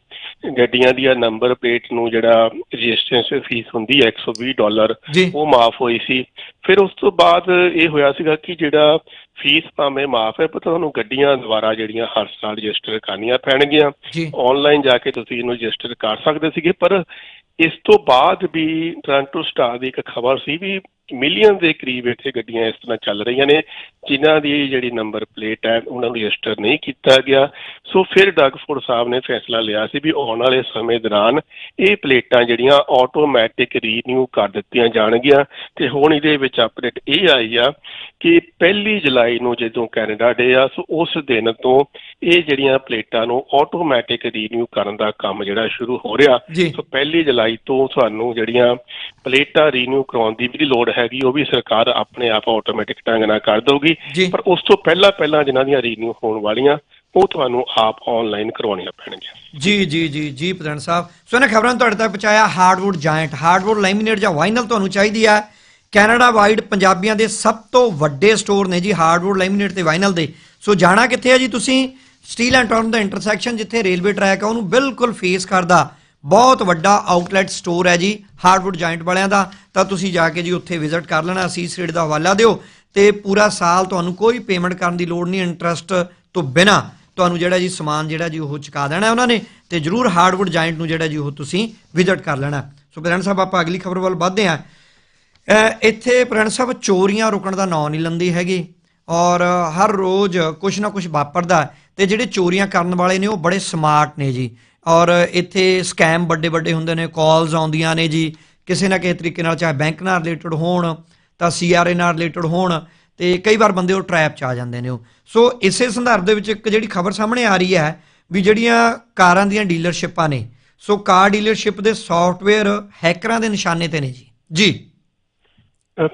ਗੱਡੀਆਂ ਦੀਆਂ ਨੰਬਰ ਪਲੇਟ ਨੂੰ ਜਿਹੜਾ ਰਜਿਸਟ੍ਰੇਸ਼ਨ ਫੀਸ ਹੁੰਦੀ ਹੈ 120 ਡਾਲਰ ਉਹ ਮਾਫ ਹੋਈ ਸੀ। ਫਿਰ ਉਸ ਤੋਂ ਬਾਅਦ ਇਹ ਹੋਇਆ ਸੀਗਾ ਕਿ ਜਿਹੜਾ ਫੀਸ ਭਾਵੇਂ ਮਾਫ ਹੈ ਪਰ ਤੁਹਾਨੂੰ ਗੱਡੀਆਂ ਦੁਆਰਾ ਜਿਹੜੀਆਂ ਹਰ ਸਾਲ ਰਜਿਸਟਰ ਕਰਨੀਆਂ ਪੈਣਗੀਆਂ। ਆਨਲਾਈਨ ਜਾ ਕੇ ਤੁਸੀਂ ਇਹਨੂੰ ਰਜਿਸਟਰ ਕਰ ਸਕਦੇ ਸੀਗੇ ਪਰ ਇਸ ਤੋਂ ਬਾਅਦ ਵੀ ਟੋਰਾਂਟੋ ਸਟਾਰ ਦੀ ਇੱਕ ਖਬਰ ਸੀ ਵੀ ਮਿਲੀਅਨ ਦੇ ਕਰੀਬ ਇੱਥੇ ਗੱਡੀਆਂ ਇਸ ਤਰ੍ਹਾਂ ਚੱਲ ਰਹੀਆਂ ਨੇ ਜਿਨ੍ਹਾਂ ਦੀ ਜਿਹੜੀ ਨੰਬਰ ਪਲੇਟ ਹੈ ਉਹਨਾਂ ਨੂੰ ਰਜਿਸਟਰ ਨਹੀਂ ਕੀਤਾ ਗਿਆ। ਸੋ ਫਿਰ ਡਗਫੋਰਡ ਸਾਹਿਬ ਨੇ ਫੈਸਲਾ ਲਿਆ ਸੀ ਵੀ ਆਉਣ ਵਾਲੇ ਸਮੇਂ ਦੌਰਾਨ ਇਹ ਪਲੇਟਾਂ ਜਿਹੜੀਆਂ ਆਟੋਮੈਟਿਕ ਰੀਨਿਊ ਕਰ ਦਿੱਤੀਆਂ ਜਾਣਗੀਆਂ। ਤੇ ਹੁਣ ਇਹਦੇ ਵਿੱਚ ਅਪਡੇਟ ਇਹ ਆਈ ਆ ਕਿ ਪਹਿਲੀ ਜੁਲਾਈ ਨੂੰ ਜਦੋਂ ਕੈਨੇਡਾ ਡੇ ਆ ਸੋ ਉਸ ਦਿਨ ਤੋਂ ਇਹ ਜਿਹੜੀਆਂ ਪਲੇਟਾਂ ਨੂੰ ਆਟੋਮੈਟਿਕ ਰੀਨਿਊ ਕਰਨ ਦਾ ਕੰਮ ਜਿਹੜਾ ਸ਼ੁਰੂ ਹੋ ਰਿਹਾ। ਸੋ ਪਹਿਲੀ ਜੁਲਾਈ ਤੋਂ ਤੁਹਾਨੂੰ ਜਿਹੜੀਆਂ ਪਲੇਟਾਂ ਰੀਨਿਊ ਕਰਾਉਣ ਦੀ ਵੀ ਲੋੜ ਹੈਗੀ ਉਹ ਵੀ ਸਰਕਾਰ ਆਪਣੇ ਆਪ ਆਟੋਮੈਟਿਕ ਢੰਗ ਨਾਲ ਕਰ ਦਊਗੀ। ਪਰ ਉਸ ਤੋਂ ਪਹਿਲਾਂ ਪਹਿਲਾਂ ਜਿਨ੍ਹਾਂ ਦੀਆਂ ਰੀਨਿਊ ਹੋਣ ਵਾਲੀਆਂ ਉਹ ਤੁਹਾਨੂੰ ਆਪ ਆਨਲਾਈਨ ਕਰਵਾਉਣੀਆਂ ਪੈਣਗੀਆਂ। ਜੀ ਜੀ ਜੀ ਜੀ ਪ੍ਰਧਾਨ ਸਾਹਿਬ। ਸੋ ਇਹਨਾਂ ਖਬਰਾਂ ਤੁਹਾਡੇ ਤੱਕ ਪਹੁੰਚਾਇਆ ਹਾਰਡਵੁੱਡ ਜਾਇੰਟ ਹਾਰਡਵੁੱਡ ਲੈਮੀਨੇਟ ਜਾਂ ਵਾਈਨਲ ਤੁਹਾਨੂੰ ਚਾਹੀਦੀ ਹੈ ਕੈਨੇਡਾ ਵਾਈਡ ਪੰਜਾਬੀਆਂ ਦੇ ਸਭ ਤੋਂ ਵੱਡੇ ਸਟੋਰ ਨੇ ਜੀ ਹਾਰਡਵੁੱਡ ਲੈਮੀਨੇਟ ਤੇ ਵਾਈਨਲ ਦੇ। ਸੋ ਜਾਣਾ ਕਿੱਥੇ ਹੈ ਜੀ ਤੁਸੀਂ? ਸਟੀਲ ਐਂਡ ਟਰਨ ਦਾ ਇੰਟਰਸੈਕਸ਼ਨ ਜਿੱਥੇ ਰੇਲਵੇ ਟਰੈਕ ਹੈ ਉਹਨੂੰ ਬਿਲਕੁਲ ਫੇਸ ਕਰਦਾ। ਬਹੁਤ ਵੱਡਾ ਆਊਟਲੈਟ ਸਟੋਰ ਹੈ ਜੀ ਹਾਰਡਵੁੱਡ ਜਾਇੰਟ ਵਾਲਿਆਂ ਦਾ। ਤਾਂ ਤੁਸੀਂ ਜਾ ਕੇ ਜੀ ਉੱਥੇ ਵਿਜ਼ਿਟ ਕਰ ਲੈਣਾ, ਅਸੀਸ ਰੇਟ ਦਾ ਹਵਾਲਾ ਦਿਓ ਤੇ ਪੂਰਾ ਸਾਲ ਤੁਹਾਨੂੰ ਕੋਈ ਪੇਮੈਂਟ ਕਰਨ ਦੀ ਲੋੜ ਨਹੀਂ ਇੰਟਰਸਟ ਤੋਂ ਬਿਨਾ। ਤੁਹਾਨੂੰ ਜਿਹੜਾ ਜੀ ਸਮਾਨ ਜਿਹੜਾ ਜੀ ਉਹ ਚੁਕਾ ਦੇਣਾ ਉਹਨਾਂ ਨੇ ਤੇ ਜਰੂਰ ਹਾਰਡਵੁੱਡ ਜਾਇੰਟ ਨੂੰ ਜਿਹੜਾ ਜੀ ਉਹ ਤੁਸੀਂ ਵਿਜ਼ਿਟ ਕਰ ਲੈਣਾ। ਸੋ ਪ੍ਰਧਾਨ ਸਾਹਿਬ, ਆਪਾਂ ਅਗਲੀ ਖਬਰ ਵੱਲ ਵਧਦੇ ਹਾਂ। ਇੱਥੇ ਪ੍ਰਧਾਨ ਸਾਹਿਬ, ਚੋਰੀਆਂ ਰੁਕਣ ਦਾ ਨਾਂ ਨਹੀਂ ਲੰਦੀ ਹੈਗੀ ਔਰ ਹਰ ਰੋਜ਼ ਕੁਛ ਨਾ ਕੁਛ ਵਾਪਰਦਾ ਹੈ ਤੇ ਜਿਹੜੇ ਚੋਰੀਆਂ ਕਰਨ ਵਾਲੇ ਨੇ ਉਹ ਬੜੇ ਸਮਾਰਟ ਨੇ ਜੀ। ਔਰ ਇੱਥੇ ਸਕੈਮ ਵੱਡੇ ਵੱਡੇ ਹੁੰਦੇ ਨੇ ਕਾਲਸ ਆਉਂਦੀਆਂ ਨੇ ਜੀ, ਕਿਸੇ ਨਾ ਕਿਸੇ ਤਰੀਕੇ ਨਾਲ ਚਾਹੇ ਬੈਂਕ ਨਾਲ ਰਿਲੇਟਡ ਹੋਣ, ਤਾਂ ਸੀਆਰਏ ਨਾਲ ਰਿਲੇਟਡ ਹੋਣ, ਤੇ ਕਈ ਵਾਰ ਬੰਦੇ ਉਹ ਟਰੈਪ ਚ ਆ ਜਾਂਦੇ ਨੇ ਉਹ। ਸੋ ਇਸੇ ਸੰਦਰਭ ਦੇ ਵਿੱਚ ਇੱਕ ਜਿਹੜੀ ਖਬਰ ਸਾਹਮਣੇ ਆ ਰਹੀ ਹੈ, ਵੀ ਜਿਹੜੀਆਂ ਕਾਰਾਂ ਦੀਆਂ ਡੀਲਰਸ਼ਿਪਾਂ ਨੇ ਸੋ ਕਾਰ ਡੀਲਰਸ਼ਿਪ ਦੇ ਸੌਫਟਵੇਅਰ ਹੈਕਰਾਂ ਦੇ ਨਿਸ਼ਾਨੇ ਤੇ ਨੇ ਜੀ। ਜੀ।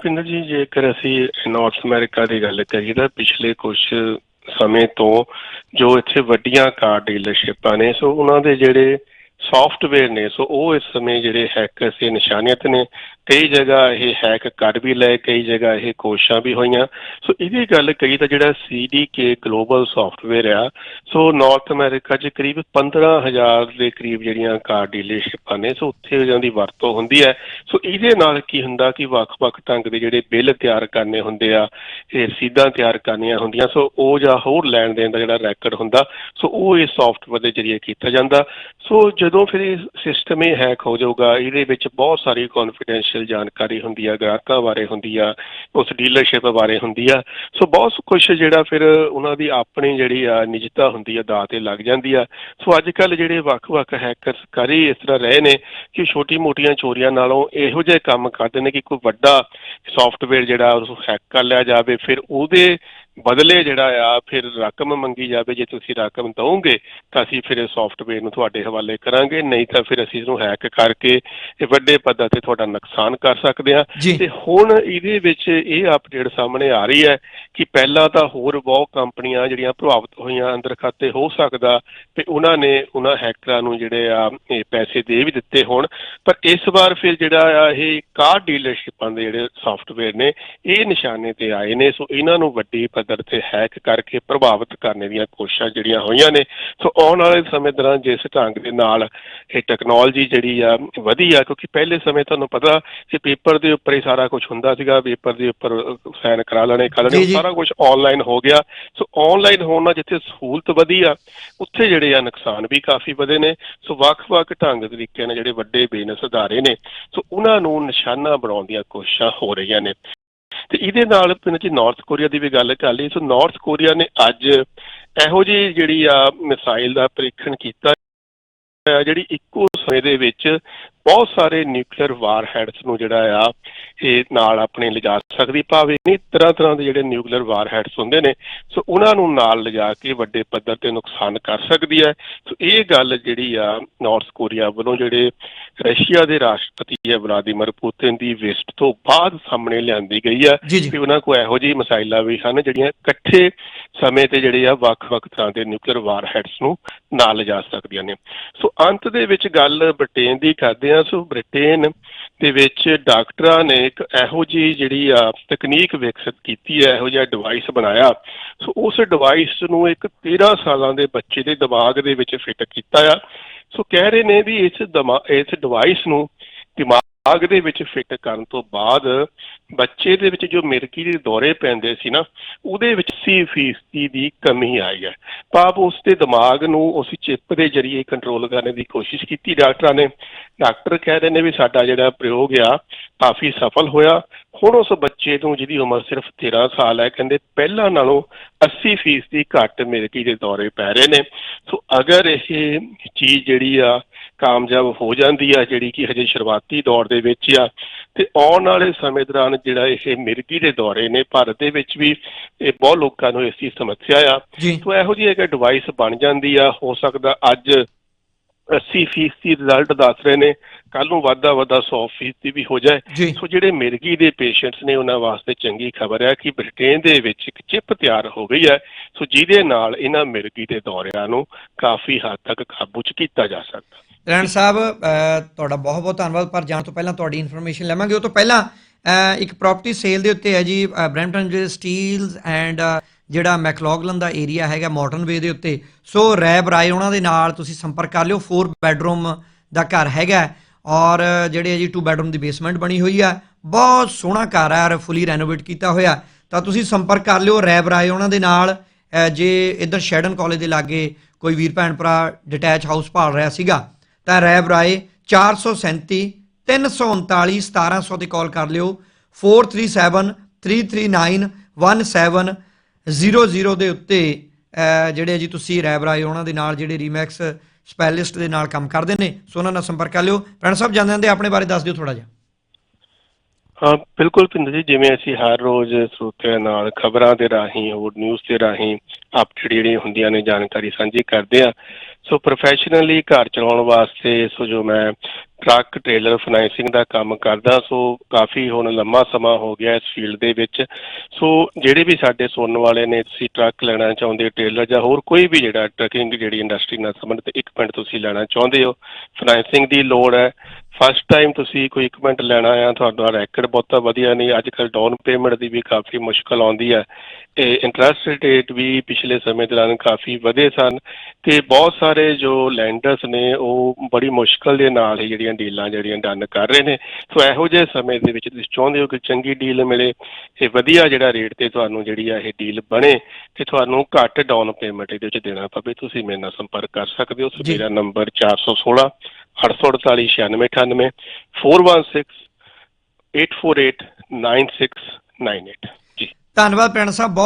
ਪਿੰਦਰ ਜੀ, ਜੇਕਰ ਅਸੀਂ ਨਾਰਥ ਅਮਰੀਕਾ ਦੀ ਗੱਲ ਕਰੀਏ, ਤਾਂ ਪਿਛਲੇ ਕੁਝ ਸਮੇਂ ਤੋਂ ਜੋ ਇੱਥੇ ਵੱਡੀਆਂ ਕਾਰ ਡੀਲਰਸ਼ਿਪਾਂ ਨੇ, ਸੋ ਉਹਨਾਂ ਦੇ ਜਿਹੜੇ ਸੌਫਟਵੇਅਰ ਨੇ, ਸੋ ਉਹ ਇਸ ਸਮੇਂ ਜਿਹੜੇ ਹੈਕਰਸ ਦੇ ਨਿਸ਼ਾਨਿਆਂ ਨੇ ਕਈ ਜਗ੍ਹਾ ਇਹ ਹੈਕ ਕਰ ਵੀ ਲਏ, ਕਈ ਜਗ੍ਹਾ ਇਹ ਕੋਸ਼ਿਸ਼ਾਂ ਵੀ ਹੋਈਆਂ। ਸੋ ਇਹਦੀ ਗੱਲ ਕਰੀ ਤਾਂ ਜਿਹੜਾ CDK ਗਲੋਬਲ ਸੌਫਟਵੇਅਰ ਆ, ਸੋ ਨਾਰਥ ਅਮਰੀਕਾ 'ਚ ਕਰੀਬ 15000 ਦੇ ਕਰੀਬ ਜਿਹੜੀਆਂ ਕਾਰ ਡੀਲਰਸ਼ਿਪਾਂ ਨੇ, ਸੋ ਉੱਥੇ ਇਹਨਾਂ ਦੀ ਵਰਤੋਂ ਹੁੰਦੀ ਹੈ। ਸੋ ਇਹਦੇ ਨਾਲ ਕੀ ਹੁੰਦਾ ਕਿ ਵੱਖ-ਵੱਖ ਢੰਗ ਦੇ ਜਿਹੜੇ ਬਿੱਲ ਤਿਆਰ ਕਰਨੇ ਹੁੰਦੇ ਆ, ਇਹ ਰਸੀਦਾਂ ਤਿਆਰ ਕਰਨੀਆਂ ਹੁੰਦੀਆਂ, ਸੋ ਉਹ ਜਾਂ ਹੋਰ ਲੈਣ ਦੇਣ ਦਾ ਜਿਹੜਾ ਰੈਕੋਰਡ ਹੁੰਦਾ, ਸੋ ਉਹ ਇਸ ਸੌਫਟਵੇਅਰ ਦੇ ਜ਼ਰੀਏ ਕੀਤਾ ਜਾਂਦਾ। ਸੋ ਜਦੋਂ ਫਿਰ ਇਹ ਸਿਸਟਮ ਇਹ ਹੈਕ ਹੋ ਜਾਊਗਾ, ਇਹਦੇ ਵਿੱਚ ਬਹੁਤ ਸਾਰੀ ਕੌਨਫੀਡੈਂਸ਼ੀਅਲ ਜਾਣਕਾਰੀ ਹੁੰਦੀ ਆ ਗ੍ਰਾਹਕਾਂ ਬਾਰੇ ਹੁੰਦੀ ਆ, ਉਸ ਡੀਲਰਸ਼ਿਪ ਬਾਰੇ ਹੁੰਦੀ ਆ। ਸੋ ਬਹੁਤ ਕੁਝ ਜਿਹੜਾ ਫਿਰ ਉਹਨਾਂ ਦੀ ਆਪਣੀ ਜਿਹੜੀ ਆ ਨਿਜਤਾ ਹੁੰਦੀ ਆ ਦਾ ਤੇ ਲੱਗ ਜਾਂਦੀ ਆ। ਸੋ ਅੱਜ ਕੱਲ ਜਿਹੜੇ ਵੱਖ-ਵੱਖ ਹੈਕਰਸ ਕਰੀ ਇਸ ਤਰ੍ਹਾਂ ਰਹੇ ਨੇ ਕਿ ਛੋਟੀ-ਮੋਟੀਆਂ ਚੋਰੀਆਂ ਨਾਲੋਂ ਇਹੋ ਜਿਹੇ ਕੰਮ ਕਰਦੇ ਨੇ ਕਿ ਕੋਈ ਵੱਡਾ ਸੌਫਟਵੇਅਰ ਜਿਹੜਾ ਉਸ ਹੈਕ ਕਰ ਲਿਆ ਜਾਵੇ, ਫਿਰ ਉਹਦੇ ਬਦਲੇ ਜਿਹੜਾ ਆ ਫਿਰ ਰਕਮ ਮੰਗੀ ਜਾਵੇ ਜੇ ਤੁਸੀਂ ਰਕਮ ਦਵੋਗੇ ਤਾਂ ਅਸੀਂ ਫਿਰ ਇਹ ਸੌਫਟਵੇਅਰ ਨੂੰ ਤੁਹਾਡੇ ਹਵਾਲੇ ਕਰਾਂਗੇ ਨਹੀਂ ਤਾਂ ਫਿਰ ਅਸੀਂ ਇਹਨੂੰ ਹੈਕ ਕਰਕੇ ਇਹ ਵੱਡੇ ਪੱਧਰ ਤੇ ਤੁਹਾਡਾ ਨੁਕਸਾਨ ਕਰ ਸਕਦੇ ਹਾਂ। ਜੀ। ਤੇ ਹੁਣ ਇਹਦੇ ਵਿੱਚ ਇਹ ਅਪਡੇਟ ਸਾਹਮਣੇ ਆ ਰਹੀ ਹੈ ਕਿ ਪਹਿਲਾਂ ਤਾਂ ਹੋਰ ਬਹੁਤ ਕੰਪਨੀਆਂ ਜਿਹੜੀਆਂ ਪ੍ਰਭਾਵਿਤ ਹੋਈਆਂ ਅੰਦਰ ਖਾਤੇ ਹੋ ਸਕਦਾ ਤੇ ਉਹਨਾਂ ਨੇ ਉਹਨਾਂ ਹੈਕਰਾਂ ਨੂੰ ਜਿਹੜੇ ਆ ਇਹ ਪੈਸੇ ਦੇ ਵੀ ਦਿੱਤੇ ਹੋਣ। ਪਰ ਇਸ ਵਾਰ ਫਿਰ ਜਿਹੜਾ ਆ ਇਹ ਕਾਰ ਡੀਲਰਸ਼ਿਪਾਂ ਦੇ ਜਿਹੜੇ ਸੌਫਟਵੇਅਰ ਨੇ ਇਹ ਨਿਸ਼ਾਨੇ ਤੇ ਆਏ ਨੇ ਸੋ ਇਹਨਾਂ ਨੂੰ ਵੱਡੀ ਪੱਧਰ ਤੇ ਹੈਕ ਕਰਕੇ ਪ੍ਰਭਾਵਿਤ ਕਰਨ ਦੀਆਂ ਕੋਸ਼ਿਸ਼ਾਂ ਜਿਹੜੀਆਂ ਹੋਈਆਂ ਨੇ। ਸੋ ਆਉਣ ਵਾਲੇ ਸਮੇਂ ਦੌਰਾਨ ਜਿਸ ਢੰਗ ਦੇ ਨਾਲ ਇਹ ਟੈਕਨੋਲੋਜੀ ਜਿਹੜੀ ਆ ਵਧੀ ਆ ਕਿਉਂਕਿ ਪਹਿਲੇ ਸਮੇਂ ਤੁਹਾਨੂੰ ਪਤਾ ਕਿ ਪੇਪਰ ਦੇ ਉੱਪਰ ਹੀ ਸਾਰਾ ਕੁਝ ਹੁੰਦਾ ਸੀਗਾ ਪੇਪਰ ਦੇ ਉੱਪਰ ਸਾਈਨ ਕਰਾ ਲੈਣੇ ਕਰ ਲੈਣੇ। ਸਾਰਾ ਕੁਝ ਆਨਲਾਈਨ ਹੋ ਗਿਆ। ਸੋ ਆਨਲਾਈਨ ਹੋਣ ਨਾਲ ਜਿੱਥੇ ਸਹੂਲਤ ਵਧੀ ਆ ਉੱਥੇ ਜਿਹੜੇ ਆ ਨੁਕਸਾਨ ਵੀ ਕਾਫੀ ਵਧੇ ਨੇ। ਸੋ ਵੱਖ-ਵੱਖ ਢੰਗ ਤਰੀਕੇ ਨਾਲ ਜਿਹੜੇ ਵੱਡੇ ਬਿਜ਼ਨਸ ਅਦਾਰੇ ਨੇ ਸੋ ਉਹਨਾਂ ਨੂੰ ਨਿਸ਼ਾਨਾ ਬਣਾਉਣ ਦੀਆਂ ਕੋਸ਼ਿਸ਼ਾਂ ਹੋ ਰਹੀਆਂ ਨੇ। ਤੇ ਇਹਦੇ ਨਾਲ ਪਿੰਡ ਜੀ ਨਾਰਥ ਕੋਰੀਆ ਦੀ ਵੀ ਗੱਲ ਕਰ ਲਈ ਸੋ ਨਾਰਥ ਕੋਰੀਆ ਨੇ ਅੱਜ ਇਹੋ ਜਿਹੀ ਜਿਹੜੀ ਆ ਮਿਸਾਈਲ ਦਾ ਪ੍ਰੀਖਣ ਕੀਤਾ। ਜਿਹੜੀ ਇੱਕੋ ਸਮੇਂ ਦੇ ਵਿੱਚ ਬਹੁਤ ਸਾਰੇ ਨਿਊਕਲੀਅਰ ਵਾਰਹੈਡਸ ਨੂੰ ਜਿਹੜਾ ਆ ਇਹ ਨਾਲ ਆਪਣੇ ਲਿਜਾ ਸਕਦੀ ਭਾਵੇਂ ਨਹੀਂ ਤਰ੍ਹਾਂ ਤਰ੍ਹਾਂ ਦੇ ਜਿਹੜੇ ਨਿਊਕਲੀਅਰ ਵਾਰਹੈਡਸ ਹੁੰਦੇ ਨੇ ਸੋ ਉਹਨਾਂ ਨੂੰ ਨਾਲ ਲਿਜਾ ਕੇ ਵੱਡੇ ਪੱਧਰ ਤੇ ਨੁਕਸਾਨ ਕਰ ਸਕਦੀ ਹੈ। ਸੋ ਇਹ ਗੱਲ ਜਿਹੜੀ ਆ ਨਾਰਥ ਕੋਰੀਆ ਵੱਲੋਂ ਜਿਹੜੇ ਰਸ਼ੀਆ ਦੇ ਰਾਸ਼ਟਰਪਤੀ ਹੈ ਵਲਾਦੀਮੀਰ ਪੁਤਿਨ ਦੀ ਵਿਜ਼ਟ ਤੋਂ ਬਾਅਦ ਸਾਹਮਣੇ ਲਿਆਂਦੀ ਗਈ ਹੈ। ਕਿ ਉਹਨਾਂ ਕੋਲ ਇਹੋ ਜਿਹੀ ਮਿਸਾਈਲਾਂ ਵੀ ਹਨ ਜਿਹੜੀਆਂ ਇਕੱਠੇ ਸਮੇਂ ਤੇ ਜਿਹੜੇ ਆ ਵੱਖ-ਵੱਖ ਤਰ੍ਹਾਂ ਦੇ ਨਿਊਕਲੀਅਰ ਵਾਰਹੈਡਸ ਨੂੰ ਨਾਲ ਲਿਜਾ ਸਕਦੀਆਂ ਨੇ। ਸੋ ਅੰਤ ਦੇ ਵਿੱਚ ਗੱਲ ਬ੍ਰਿਟੇਨ ਦੀ ਕਰਦੇ ਆ ਸੋ ਬ੍ਰਿਟੇਨ ਦੇ ਵਿੱਚ ਡਾਕਟਰਾਂ ਨੇ ਇੱਕ ਇਹੋ ਜਿਹੀ ਜਿਹੜੀ ਆ ਤਕਨੀਕ ਵਿਕਸਿਤ ਕੀਤੀ ਹੈ, ਇਹੋ ਜਿਹਾ ਡਿਵਾਈਸ ਬਣਾਇਆ। ਸੋ ਉਸ ਡਿਵਾਈਸ ਨੂੰ ਇੱਕ 13 ਸਾਲਾਂ ਦੇ ਬੱਚੇ ਦੇ ਦਿਮਾਗ ਦੇ ਵਿੱਚ ਫਿੱਟ ਕੀਤਾ ਆ। ਸੋ ਕਹਿ ਰਹੇ ਨੇ ਵੀ ਇਸ ਦਿਮਾ- ਇਸ ਡਿਵਾਈਸ ਨੂੰ ਦਿਮਾਗ ਅੱਗ ਦੇ ਵਿੱਚ ਫਿੱਟ ਕਰਨ ਤੋਂ ਬਾਅਦ ਬੱਚੇ ਦੇ ਵਿੱਚ ਜੋ ਮਿਰਗੀ ਦੇ ਦੌਰੇ ਪੈਂਦੇ ਸੀ ਨਾ, ਉਹਦੇ ਵਿੱਚ 80% ਦੀ ਕਮੀ ਆਈ ਹੈ। ਪਾਪ ਉਸ ਦੇ ਦਿਮਾਗ ਨੂੰ ਉਸ ਚਿੱਪ ਦੇ ਜ਼ਰੀਏ ਕੰਟਰੋਲ ਕਰਨ ਦੀ ਕੋਸ਼ਿਸ਼ ਕੀਤੀ ਡਾਕਟਰਾਂ ਨੇ। ਡਾਕਟਰ ਕਹਿ ਰਹੇ ਨੇ ਵੀ ਸਾਡਾ ਜਿਹੜਾ ਪ੍ਰਯੋਗ ਆ, ਕਾਫੀ ਸਫਲ ਹੋਇਆ। ਹੁਣ ਉਸ ਬੱਚੇ ਨੂੰ ਜਿਹਦੀ ਉਮਰ ਸਿਰਫ 13 ਸਾਲ ਹੈ, ਕਹਿੰਦੇ ਪਹਿਲਾਂ ਨਾਲੋਂ 80% ਦੀ ਘੱਟ ਮਿਰਗੀ ਦੇ ਦੌਰੇ ਪੈ ਰਹੇ ਨੇ। ਸੋ ਅਗਰ ਇਹ ਚੀਜ਼ ਜਿਹੜੀ ਆ ਕਾਮਯਾਬ ਹੋ ਜਾਂਦੀ ਆ ਜਿਹੜੀ ਕਿ ਹਜੇ ਸ਼ੁਰੂਆਤੀ ਦੌਰ ਦੇ ਵਿੱਚ ਆ। ਤੇ ਆਉਣ ਵਾਲੇ ਸਮੇਂ ਦੌਰਾਨ ਜਿਹੜਾ ਇਹ ਮਿਰਗੀ ਦੇ ਦੌਰੇ ਨੇ ਭਾਰਤ ਦੇ ਵਿੱਚ ਵੀ ਇਹ ਬਹੁਤ ਲੋਕਾਂ ਨੂੰ ਇਸ ਦੀ ਸਮੱਸਿਆ ਆ। ਸੋ ਇਹੋ ਜਿਹੀ ਇੱਕ ਡਿਵਾਈਸ ਬਣ ਜਾਂਦੀ ਆ। ਹੋ ਸਕਦਾ ਅੱਜ 80% ਦੀ ਰਿਜ਼ਲਟ ਦੱਸ ਰਹੇ ਨੇ। ਕੱਲ ਨੂੰ ਵਾਧਾ ਵਾਧਾ 100% ਦੀ ਵੀ ਹੋ ਜਾਏ। ਸੋ ਜਿਹੜੇ ਮਿਰਗੀ ਦੇ ਪੇਸ਼ੈਂਟਸ ਨੇ ਉਹਨਾਂ ਵਾਸਤੇ ਚੰਗੀ ਖਬਰ ਹੈ ਕਿ ਬ੍ਰਿਟੇਨ ਦੇ ਵਿੱਚ ਇੱਕ ਚਿਪ ਤਿਆਰ ਹੋ ਗਈ ਹੈ ਸੋ ਜਿਹਦੇ ਨਾਲ ਇਹਨਾਂ ਮਿਰਗੀ ਦੇ ਦੌਰਿਆਂ ਨੂੰ ਕਾਫੀ ਹੱਦ ਤੱਕ ਕਾਬੂ 'ਚ ਕੀਤਾ ਜਾ ਸਕਦਾ। ਰਣ ਸਾਹਿਬ ਤੁਹਾਡਾ ਬਹੁਤ ਬਹੁਤ ਧੰਨਵਾਦ ਪਰ ਜਾਣ ਤੋਂ ਪਹਿਲਾਂ ਤੁਹਾਡੀ ਇਨਫੋਰਮੇਸ਼ਨ ਲਵਾਂਗੇ। ਉਹ ਤੋਂ ਪਹਿਲਾਂ ਇੱਕ ਪ੍ਰਾਪਰਟੀ ਸੇਲ ਦੇ ਉੱਤੇ ਹੈ ਜੀ ਅਹ, ਬਰੈਂਪਟਨ ਦੇ ਸਟੀਲਸ ਐਂਡ ਜਿਹੜਾ ਮੈਕਲੌਗਲਨ ਦਾ ਏਰੀਆ ਹੈਗਾ ਮਾਰਟਨ ਵੇ ਦੇ ਉੱਤੇ। ਸੋ ਰੈਬ ਰਾਏ ਉਹਨਾਂ ਦੇ ਨਾਲ ਤੁਸੀਂ ਸੰਪਰਕ ਕਰ ਲਿਓ। 4 ਬੈਡਰੂਮ ਦਾ ਘਰ ਹੈਗਾ ਔਰ ਜਿਹੜੇ ਹੈ ਜੀ 2 ਬੈਡਰੂਮ ਦੀ ਬੇਸਮੈਂਟ ਬਣੀ ਹੋਈ ਆ ਬਹੁਤ ਸੋਹਣਾ ਘਰ ਹੈ ਔਰ ਫੁੱਲੀ ਰੈਨੋਵੇਟ ਕੀਤਾ ਹੋਇਆ। ਤਾਂ ਤੁਸੀਂ ਸੰਪਰਕ ਕਰ ਲਿਓ ਰੈਬ ਰਾਏ ਉਹਨਾਂ ਦੇ ਨਾਲ। ਜੇ ਇਧਰ ਸ਼ੈਡਨ ਕਾਲਜ ਦੇ ਲਾਗੇ ਕੋਈ ਵੀਰ ਭੈਣ ਭਰਾ ਡਿਟੈਚ ਹਾਊਸ ਭਾਲ ਰਿਹਾ ਸੀਗਾ ਤਾਂ ਰੈਬ ਰਾਏ 437 339 1700 ਤੇ ਕਾਲ ਕਰ ਲਿਓ। 437 339 1700 ਦੇ ਉੱਤੇ ਜਿਹੜੇ ਜੀ ਤੁਸੀਂ ਰੈਬ ਰਾਏ ਉਹਨਾਂ ਦੇ ਨਾਲ ਜਿਹੜੇ ਰੀਮੈਕਸ ਸਪੈਸ਼ਲਿਸਟ ਦੇ ਨਾਲ ਕੰਮ ਕਰਦੇ ਨੇ ਸੋ ਉਹਨਾਂ ਨਾਲ ਸੰਪਰਕ ਕਰ ਲਿਓ। ਪ੍ਰਣ ਸਾਹਿਬ ਜਾਂਦੇ ਜਾਂਦੇ ਆਪਣੇ ਬਾਰੇ ਦੱਸ ਦਿਓ ਥੋੜਾ ਜਿਹਾ ਹਾਂ ਬਿਲਕੁਲ ਪਿੰਦਰ ਜੀ ਜਿਵੇਂ ਅਸੀਂ ਹਰ ਰੋਜ਼ ਸਰੋਤਿਆਂ ਨਾਲ ਖਬਰਾਂ ਦੇ ਰਾਹੀਂ ਹੋਰ ਨਿਊਜ਼ ਦੇ ਰਾਹੀਂ ਅਪਡੇਟ ਜਿਹੜੀਆਂ ਹੁੰਦੀਆਂ ਨੇ ਜਾਣਕਾਰੀ ਸਾਂਝੀ ਕਰਦੇ ਆ ਸੋ ਪ੍ਰੋਫੈਸ਼ਨਲੀ ਘਰ ਚਲਾਉਣ ਵਾਸਤੇ ਸੋ ਜੋ ਮੈਂ ਟਰੱਕ ਟ੍ਰੇਲਰ ਫਾਈਨੈਂਸਿੰਗ ਦਾ ਕੰਮ ਕਰਦਾ ਸੋ ਕਾਫੀ ਹੁਣ ਲੰਮਾ ਸਮਾਂ ਹੋ ਗਿਆ ਇਸ ਫੀਲਡ ਦੇ ਵਿੱਚ। ਸੋ ਜਿਹੜੇ ਵੀ ਸਾਡੇ ਸੁਣਨ ਵਾਲੇ ਨੇ, ਤੁਸੀਂ ਟਰੱਕ ਲੈਣਾ ਚਾਹੁੰਦੇ ਟ੍ਰੇਲਰ ਜਾਂ ਹੋਰ ਕੋਈ ਵੀ ਜਿਹੜਾ ਟਰੱਕਿੰਗ ਜਿਹੜੀ ਇੰਡਸਟਰੀ ਨਾਲ ਸੰਬੰਧਿਤ, ਇੱਕ ਮਿੰਟ ਤੁਸੀਂ ਲੈਣਾ ਚਾਹੁੰਦੇ ਹੋ ਫਾਈਨੈਂਸਿੰਗ ਦੀ ਲੋੜ ਹੈ। ਫਸਟ ਟਾਈਮ ਤੁਸੀਂ ਕੋਈ ਇਕਵਿਪਮੈਂਟ ਲੈਣਾ ਆ, ਤੁਹਾਡਾ ਰੈਕਡ ਬਹੁਤਾ ਵਧੀਆ ਨਹੀਂ, ਅੱਜ ਕੱਲ ਡਾਊਨ ਪੇਮੈਂਟ ਦੀ ਵੀ ਕਾਫੀ ਮੁਸ਼ਕਲ ਆਉਂਦੀ ਹੈ। ਇੰਟਰਸਟ ਰੇਟ ਵੀ ਪਿਛਲੇ ਸਮੇਂ ਦੌਰਾਨ ਕਾਫੀ ਵਧੇ ਸਨ ਤੇ ਬਹੁਤ ਸਾਰੇ ਜੋ ਲੈਂਡਰਸ ਨੇ ਉਹ ਬੜੀ ਮੁਸ਼ਕਲ ਦੇ ਨਾਲ ਹੀ ਜਿਹੜੀਆਂ ਡੀਲਾਂ ਜਿਹੜੀਆਂ ਡਨ ਕਰ ਰਹੇ ਨੇ। ਸੋ ਇਹੋ ਜਿਹੇ ਸਮੇਂ ਦੇ ਵਿੱਚ ਤੁਸੀਂ ਚਾਹੁੰਦੇ ਹੋ ਕਿ ਚੰਗੀ ਡੀਲ ਮਿਲੇ ਤੇ ਵਧੀਆ ਜਿਹੜਾ ਰੇਟ ਤੇ ਤੁਹਾਨੂੰ ਜਿਹੜੀ ਆ ਇਹ ਡੀਲ ਬਣੇ ਤੇ ਤੁਹਾਨੂੰ ਘੱਟ ਡਾਊਨ ਪੇਮੈਂਟ ਇਹਦੇ ਵਿੱਚ ਦੇਣਾ ਪਵੇ ਤੁਸੀਂ ਮੇਰੇ ਨਾਲ ਸੰਪਰਕ ਕਰ ਸਕਦੇ ਹੋ। ਮੇਰਾ ਨੰਬਰ 416 848 9698 416 848 9698 ਜੀ। ਧੰਨਵਾਦ ਪਿੰਡ ਸਾਹਿਬ